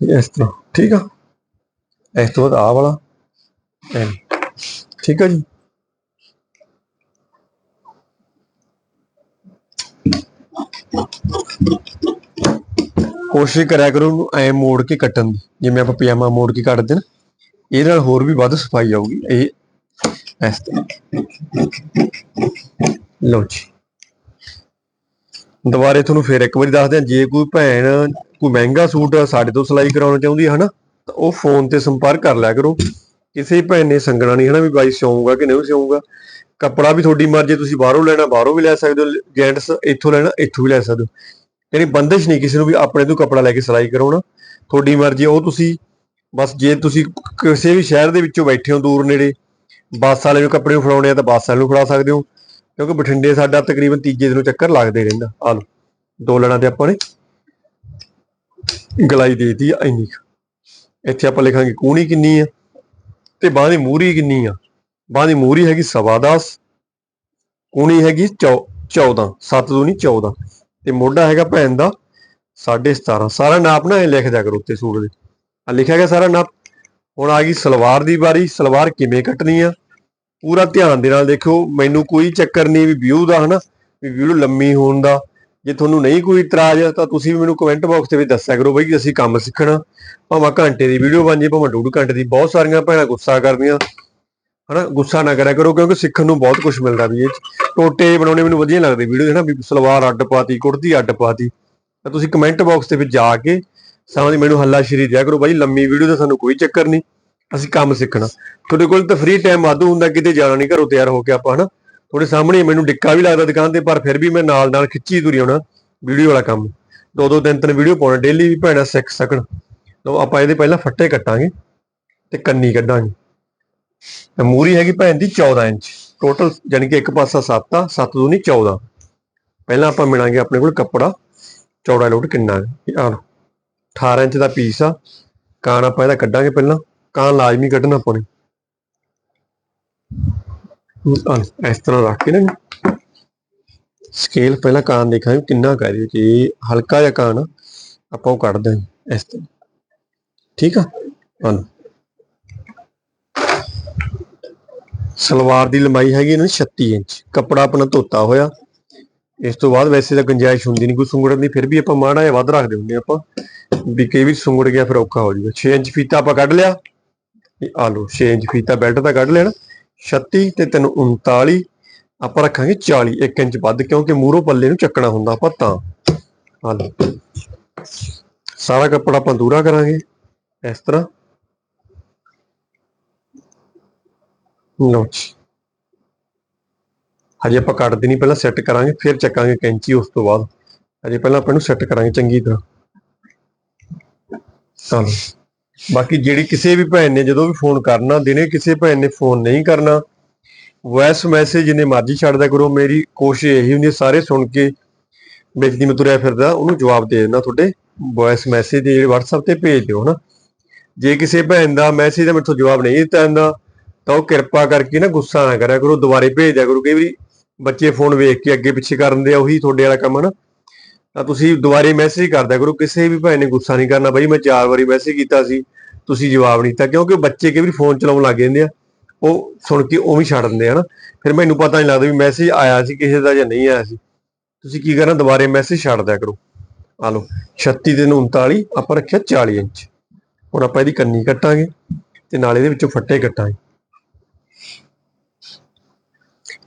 ਇਸ ਤਰ੍ਹਾਂ ਠੀਕ ਆ? ਇਸ ਤੋਂ ਬਾਅਦ ਆ ਵਾਲਾ। ਠੀਕ ਆ ਜੀ? ਕੋਸ਼ਿਸ਼ ਕਰਿਆ ਕਰੋ ਉਹਨੂੰ ਐ ਮੋੜ ਕੇ ਕੱਟਣ ਦੀ। ਜਿਵੇਂ ਆਪਾਂ ਪਜਾਮਾ ਮੋੜ ਕੇ ਕੱਟਦੇ ਨਾ, ਇਹਦੇ ਨਾਲ ਹੋਰ ਵੀ ਵੱਧ ਸਫ਼ਾਈ ਆਊਗੀ। ਇਹ ਇਸ ਤਰ੍ਹਾਂ। ਲਓ ਜੀ। ਦੁਬਾਰੇ ਤੁਹਾਨੂੰ ਫੇਰ ਇੱਕ ਵਾਰੀ ਦੱਸਦੇ ਹਾਂ, ਜੇ ਕੋਈ ਭੈਣ ਕੋਈ ਮਹਿੰਗਾ ਸੂਟ ਸਾਡੇ ਤੋਂ ਸਿਲਾਈ ਕਰਾਉਣਾ ਚਾਹੁੰਦੀ ਹੈ ਹਨਾ, ਤਾਂ ਉਹ ਫੋਨ ਤੇ ਸੰਪਰਕ ਕਰ ਲਿਆ ਕਰੋ। ਕਿਸੇ ਭੈਣ ਨੇ ਸੰਗਣਾ ਨਹੀਂ ਹਨਾ ਵੀ ਬਾਈ ਸਿਉਂਗਾ ਕਿ ਨਹੀਂ ਸਿਉਂਗਾ ਕੱਪੜਾ ਵੀ ਤੁਹਾਡੀ ਮਰਜ਼ੀ, ਤੁਸੀਂ ਬਾਹਰੋਂ ਲੈਣਾ, ਬਾਹਰੋਂ ਵੀ ਲੈ ਸਕਦੇ ਹੋ ਜੈਂਟਸ ਇੱਥੋਂ ਲੈਣਾ, ਇੱਥੋਂ ਵੀ ਲੈ ਸਕਦੇ ਹੋ। ਯਾਨੀ ਬੰਦਿਸ਼ ਨਹੀਂ ਕਿਸੇ ਨੂੰ ਵੀ ਆਪਣੇ ਤੋਂ ਕੱਪੜਾ ਲੈ ਕੇ ਸਿਲਾਈ ਕਰਾਉਣਾ। ਤੁਹਾਡੀ ਮਰਜ਼ੀ ਉਹ ਤੁਸੀਂ ਬਸ ਜੇ ਤੁਸੀਂ ਕਿਸੇ ਵੀ ਸ਼ਹਿਰ ਦੇ ਵਿੱਚੋਂ ਬੈਠੇ ਹੋ, ਦੂਰ ਨੇੜੇ, ਬੱਸ ਵਾਲੇ ਨੂੰ ਕੱਪੜੇ ਫੜਾਉਣੇ ਆ ਤਾਂ ਬੱਸ ਵਾਲੇ ਨੂੰ ਫੜਾ ਸਕਦੇ ਹੋ। ਕਿਉਂਕਿ ਬਠਿੰਡੇ ਸਾਡਾ ਤਕਰੀਬਨ ਤੀਜੇ ਦਿਨੋਂ ਚੱਕਰ ਲੱਗਦੇ ਰਹਿੰਦਾ। ਆ ਲਓ, ਦੋ ਲੜਾਂ ਤੇ ਆਪਾਂ ਨੇ ਗਲਾਈ ਦੇਤੀ ਆ ਇੰਨੀ ਇੱਥੇ ਆਪਾਂ ਲਿਖਾਂਗੇ ਕੂਣੀ ਕਿੰਨੀ ਆ ਤੇ ਬਾਹ ਦੀ ਮੂਰੀ ਕਿੰਨੀ ਆ। ਬਾਹ ਦੀ ਮੂਰੀ ਹੈਗੀ ਸਵਾ ਦਸ ਕੂਣੀ ਹੈਗੀ 14 7 ਦੂਣੀ 14 ਤੇ ਮੋਢਾ ਹੈਗਾ ਭੈਣ ਦਾ 17.5 ਸਾਰਾ ਨਾਪ ਨਾ ਇਹ ਲਿਖ ਦਿਆ ਕਰੋ ਉੱਤੇ ਸੂਟ ਦੇ। ਆ ਲਿਖਿਆ ਗਿਆ ਸਾਰਾ ਨਾਪ। ਹੁਣ ਆ ਗਈ ਸਲਵਾਰ ਦੀ ਵਾਰੀ। ਸਲਵਾਰ ਕਿਵੇਂ ਕੱਟਣੀ ਆ? ਪੂਰਾ ਧਿਆਨ ਦੇ ਨਾਲ ਦੇਖੋ ਮੈਨੂੰ ਕੋਈ ਚੱਕਰ ਨਹੀਂ ਵੀ ਵਿਊ ਦਾ, ਹਨਾ? ਵੀ ਵੀਡੀਓ ਲੰਮੀ ਹੋਣ ਦਾ। ਜੇ ਤੁਹਾਨੂੰ ਨਹੀਂ ਕੋਈ ਇਤਰਾਜ਼ ਤਾਂ ਤੁਸੀਂ ਵੀ ਮੈਨੂੰ ਕਮੈਂਟ ਬਾਕਸ ਦੇ ਵਿੱਚ ਦੱਸਿਆ ਕਰੋ ਬਈ ਅਸੀਂ ਕੰਮ ਸਿੱਖਣਾ। ਭਾਵੇਂ ਘੰਟੇ ਦੀ ਵੀਡੀਓ ਬਣ ਜੇ ਭਾਵੇਂ ਡੂਢ ਘੰਟੇ ਦੀ। ਬਹੁਤ ਸਾਰੀਆਂ ਭੈਣਾਂ ਗੁੱਸਾ ਕਰਦੀਆਂ। ਹਨਾ, ਗੁੱਸਾ ਨਾ ਕਰਿਆ ਕਰੋ, ਕਿਉਂਕਿ ਸਿੱਖਣ ਨੂੰ ਬਹੁਤ ਕੁਝ ਮਿਲਦਾ ਵੀ ਇਹ 'ਚ। ਟੋਟੇ ਬਣਾਉਣੇ ਮੈਨੂੰ ਵਧੀਆ ਲੱਗਦੇ ਵੀਡੀਓ, ਹਨਾ, ਵੀ ਸਲਵਾਰ ਅੱਡ ਪਾਤੀ, ਕੁੜਤੀ ਅੱਡ ਪਾਤੀ। ਤਾਂ ਤੁਸੀਂ ਕਮੈਂਟ ਬਾਕਸ ਦੇ ਵਿੱਚ ਜਾ ਕੇ ਸਮਝ ਮੈਨੂੰ ਹੱਲਾ ਸ਼ਰੀ ਦਿਆ ਕਰੋ। ਬਾਈ, ਲੰਮੀ ਵੀਡੀਓ ਦਾ ਸਾਨੂੰ ਕੋਈ ਚੱਕਰ ਨਹੀਂ, ਅਸੀਂ ਕੰਮ ਸਿੱਖਣਾ। ਤੁਹਾਡੇ ਕੋਲ ਤਾਂ ਫ੍ਰੀ ਟਾਈਮ ਵਾਧੂ ਹੁੰਦਾ, ਕਿਤੇ ਜਾਣਾ ਨਹੀਂ, ਘਰੋਂ ਤਿਆਰ ਹੋ ਕੇ ਆਪਾਂ, ਹਨਾ। ਤੁਹਾਡੇ ਸਾਹਮਣੇ ਮੈਨੂੰ ਡਿੱਕਾ ਵੀ ਲੱਗਦਾ ਦੁਕਾਨ ਤੇ, ਪਰ ਫਿਰ ਵੀ ਮੈਂ ਨਾਲ ਨਾਲ ਖਿੱਚੀ ਤੁਰੀ ਆਉਣਾ, ਵੀਡੀਓ ਵਾਲਾ ਕੰਮ। ਦੋ ਦੋ ਤਿੰਨ ਤਿੰਨ ਵੀਡੀਓ ਪਾਉਣਾ, ਡੇਲੀ ਵੀ ਭੈਣਾਂ ਸਿੱਖ ਸਕਣ। ਲਓ, ਆਪਾਂ ਇਹਦੇ ਪਹਿਲਾਂ ਫੱਟੇ ਕੱਟਾਂਗੇ ਤੇ ਕੰਨੀ ਕੱਢਾਂਗੇ। ਤੇ ਮੂਰੀ ਹੈਗੀ ਭੈਣ ਦੀ 14 ਇੰਚ। ਟੋਟਲ ਯਾਨੀ ਕਿ ਇੱਕ ਪਾਸਾ 7 ਆ 7 ਦੂਣੀ 14 ਪਹਿਲਾਂ ਆਪਾਂ ਮਿਲਾਂਗੇ ਆਪਣੇ ਕੋਲ ਕੱਪੜਾ। ਚੌੜਾ ਲੋਟ ਕਿੰਨਾ ਹੈ? ਆ 18 ਇੰਚ ਦਾ ਪੀਸ ਆ। ਕਾਨ ਆਪਾਂ ਇਹਦਾ ਕੱਢਾਂਗੇ ਪਹਿਲਾਂ। ਕਾਨ ਲਾਜ਼ਮੀ ਕੱਢਣਾ ਆਪਾਂ ਨੇ। ਇਸ ਤਰ੍ਹਾਂ ਰੱਖ ਕੇ ਨਾ। ਸਕੇਲ ਪਹਿਲਾਂ ਕਾਨ ਦੇਖਾਂਗੇ ਕਿੰਨਾ ਕਰ ਰਹੀ ਜੀ ਹਲਕਾ ਜਿਹਾ ਕਾਨ ਆਪਾਂ ਉਹ ਕੱਢ ਦਾਂਗੇ ਇਸ ਤਰ੍ਹਾਂ। ਠੀਕ ਆ? ਹਾਂ ਸਲਵਾਰ ਦੀ ਲੰਬਾਈ ਹੈਗੀ ਇਹਨਾਂ ਦੀ 36 ਇੰਚ। ਕੱਪੜਾ ਆਪਣਾ ਧੋਤਾ ਹੋਇਆ। ਇਸ ਤੋਂ ਬਾਅਦ ਵੈਸੇ ਤਾਂ ਗੁੰਜਾਇਸ਼ ਹੁੰਦੀ ਨਹੀਂ ਕੋਈ ਸੁੰਗੜਨ ਦੀ ਫਿਰ ਵੀ ਆਪਾਂ ਮਾੜਾ ਜਿਹਾ ਵੱਧ ਰੱਖਦੇ ਹੁੰਦੇ ਆਪਾਂ। ਵੀ ਕਈ ਵੀ ਸੁੰਗੜ ਗਿਆ ਫਿਰ ਔਖਾ ਹੋ ਜਾਊਗਾ। 6 ਇੰਚ ਫੀਤਾ ਆਪਾਂ ਕੱਢ ਲਿਆ। ਇਹ ਆ ਲਓ 6 ਇੰਚ ਫੀਤਾ ਬੈਲਟ ਦਾ ਕੱਢ ਲਿਆ ਨਾ 36 ਤੇ ਤੈਨੂੰ 39 ਆਪਾਂ ਰੱਖਾਂਗੇ 40 1 ਇੰਚ ਵੱਧ, ਕਿਉਂਕਿ ਮੂਰੋਂ ਪੱਲੇ ਨੂੰ ਚੱਕਣਾ ਹੁੰਦਾ ਆਪਾਂ ਤਾਂ। ਆ ਲਓ। ਸਾਰਾ ਕੱਪੜਾ ਆਪਾਂ ਦੂਰਾ ਕਰਾਂਗੇ। ਇਸ ਤਰ੍ਹਾਂ। ਲਓ। ਜੀ ਹਜੇ ਆਪਾਂ ਕੱਟਦੇ ਨਹੀਂ ਪਹਿਲਾਂ ਸੈੱਟ ਕਰਾਂਗੇ, ਫਿਰ ਚੱਕਾਂਗੇ ਕੈਂਚੀ ਉਸ ਤੋਂ ਬਾਅਦ। ਹਜੇ ਪਹਿਲਾਂ ਆਪਾਂ ਇਹਨੂੰ ਸੈੱਟ ਕਰਾਂਗੇ ਚੰਗੀ ਤਰ੍ਹਾਂ। ਚਲੋ। ਬਾਕੀ ਜਿਹੜੀ ਕਿਸੇ ਵੀ ਭੈਣ ਨੇ ਜਦੋਂ ਵੀ ਫੋਨ ਕਰਨਾ, ਦਿਨੇ ਕਿਸੇ ਭੈਣ ਨੇ ਫੋਨ ਨਹੀਂ ਕਰਨਾ ਵੌਇਸ ਮੈਸੇਜ ਜਿੰਨੇ ਮਰਜ਼ੀ ਛੱਡਦਾ ਕਰੋ, ਮੇਰੀ ਕੋਸ਼ਿਸ਼ ਇਹੀ ਹੁੰਦੀ ਸਾਰੇ ਸੁਣ ਕੇ ਵਿੱਚ ਦੀ ਮੈਂ ਤੁਰਿਆ ਫਿਰਦਾ, ਉਹਨੂੰ ਜਵਾਬ ਦੇ ਦੇਣਾ ਤੁਹਾਡੇ ਵੌਇਸ ਮੈਸੇਜ ਦੇ WhatsApp ਤੇ ਭੇਜ ਦਿਓ, ਹਨਾ। ਜੇ ਕਿਸੇ ਭੈਣ ਦਾ ਮੈਸੇਜ ਦਾ ਮੈਥੋਂ ਜਵਾਬ ਨਹੀਂ ਦਿੱਤਾ ਜਾਂਦਾ ਤਾਂ ਉਹ ਕਿਰਪਾ ਕਰਕੇ ਨਾ ਗੁੱਸਾ ਨਾ ਕਰਿਆ ਕਰੋ, ਦੁਬਾਰੇ ਭੇਜ ਦਿਆ ਕਰੋ। ਕਈ ਵਾਰੀ ਬੱਚੇ ਫੋਨ ਵੇਖ ਕੇ ਅੱਗੇ ਪਿੱਛੇ ਕਰਨ ਦੇ ਆ, ਉਹੀ ਤੁਹਾਡੇ ਵਾਲਾ ਕੰਮ ਹਨਾ ਤਾਂ ਤੁਸੀਂ ਦੁਬਾਰੇ ਮੈਸੇਜ ਕਰ ਕਰੋ, ਕਿਸੇ ਵੀ ਭਾਈ ਨੇ ਗੁੱਸਾ ਨਹੀਂ ਕਰਨਾ ਬਾਈ, ਮੈਂ ਚਾਰ ਵਾਰੀ ਮੈਸੇਜ ਕੀਤਾ ਸੀ, ਤੁਸੀਂ ਜਵਾਬ ਨਹੀਂ ਦਿੱਤਾ, ਕਿਉਂਕਿ ਬੱਚੇ ਕਈ ਵਾਰੀ ਫੋਨ ਚਲਾਉਣ ਲੱਗ ਜਾਂਦੇ ਆ, ਉਹ ਸੁਣ ਕੇ ਉਵੇਂ ਹੀ ਛੱਡ ਦਿੰਦੇ ਆ ਨਾ। ਫਿਰ ਮੈਨੂੰ ਪਤਾ ਨਹੀਂ ਲੱਗਦਾ ਵੀ ਮੈਸੇਜ ਆਇਆ ਸੀ, ਕਿਸੇ ਦਾ ਜਾਂ ਨਹੀਂ ਆਇਆ ਸੀ। ਤੁਸੀਂ ਕੀ ਕਰਨਾ, ਦੁਬਾਰੇ ਮੈਸੇਜ ਛੱਡ ਦਿਆ ਕਰੋ। ਆ ਲਓ 36 ਤੇ 39 ਆਪਾਂ ਰੱਖਿਆ 40 ਇੰਚ। ਹੁਣ ਆਪਾਂ ਇਹਦੀ ਕੰਨੀ ਕੱਟਾਂਗੇ ਤੇ ਨਾਲ ਇਹਦੇ ਵਿੱਚੋਂ ਫੱਟੇ ਕੱਟਾਂਗੇ।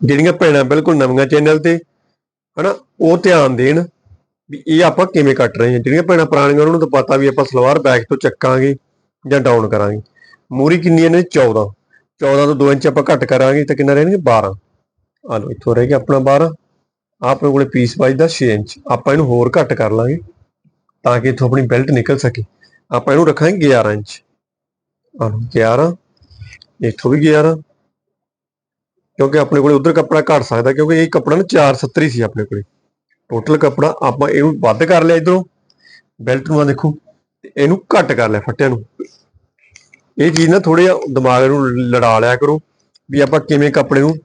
ਜਿਹੜੀਆਂ ਭੈਣਾਂ ਬਿਲਕੁਲ ਨਵੀਆਂ ਚੈਨਲ ਤੇ, ਹਨਾ, ਉਹ ਧਿਆਨ ਦੇਣ ਵੀ ਇਹ ਆਪਾਂ ਕਿਵੇਂ ਕੱਟ ਰਹੇ ਹਾਂ। ਜਿਹੜੀਆਂ ਭੈਣਾਂ ਪੁਰਾਣੀਆਂ, ਉਹਨਾਂ ਨੂੰ ਤਾਂ ਪਤਾ ਵੀ ਆਪਾਂ ਸਲਵਾਰ ਬੈਕ ਤੋਂ ਚੱਕਾਂਗੇ ਜਾਂ ਡਾਊਨ ਕਰਾਂਗੇ। ਮੂਰੀ ਕਿੰਨੀ ਨੇ 14 14 ਤੋਂ 2 ਇੰਚ ਆਪਾਂ ਘੱਟ ਕਰਾਂਗੇ ਤਾਂ ਕਿੰਨਾ ਰਹਿਣਗੇ? 12 ਆ ਲਓ, ਇੱਥੋਂ ਰਹਿ ਗਿਆ ਆਪਣਾ 12 ਆਪਣੇ ਕੋਲੇ ਪੀਸ ਵੱਜਦਾ 6 ਇੰਚ। ਆਪਾਂ ਇਹਨੂੰ ਹੋਰ ਘੱਟ ਕਰ ਲਾਂਗੇ ਤਾਂ ਕਿ ਇੱਥੋਂ ਆਪਣੀ ਬੈਲਟ ਨਿਕਲ ਸਕੇ। ਆਪਾਂ ਇਹਨੂੰ ਰੱਖਾਂਗੇ 11 ਇੰਚ। ਆ ਲਓ 11 ਇੱਥੋਂ ਵੀ 11 ਕਿਉਂਕਿ ਆਪਣੇ ਕੋਲੇ ਉਧਰ ਕੱਪੜਾ ਘੱਟ ਸਕਦਾ, ਕਿਉਂਕਿ ਇਹ ਕੱਪੜਾ ਨਾ 470 ਸੀ ਆਪਣੇ ਕੋਲੇ। ਟੋਟਲ ਕੱਪੜਾ ਆਪਾਂ ਇਹਨੂੰ ਵੱਧ ਕਰ ਲਿਆ ਇਧਰੋਂ। ਬੈਲਟ ਨੂੰ ਆ ਦੇਖੋ ਇਹਨੂੰ ਘੱਟ ਕਰ ਲਿਆ ਫੱਟਿਆਂ ਨੂੰ। ਇਹ ਚੀਜ਼ ਨਾ ਥੋੜਾ ਜਿਹਾ ਦਿਮਾਗ ਨੂੰ ਲੜਾ ਲਿਆ ਕਰੋ ਵੀ ਆਪਾਂ ਕਿਵੇਂ ਕੱਪੜੇ ਨੂੰ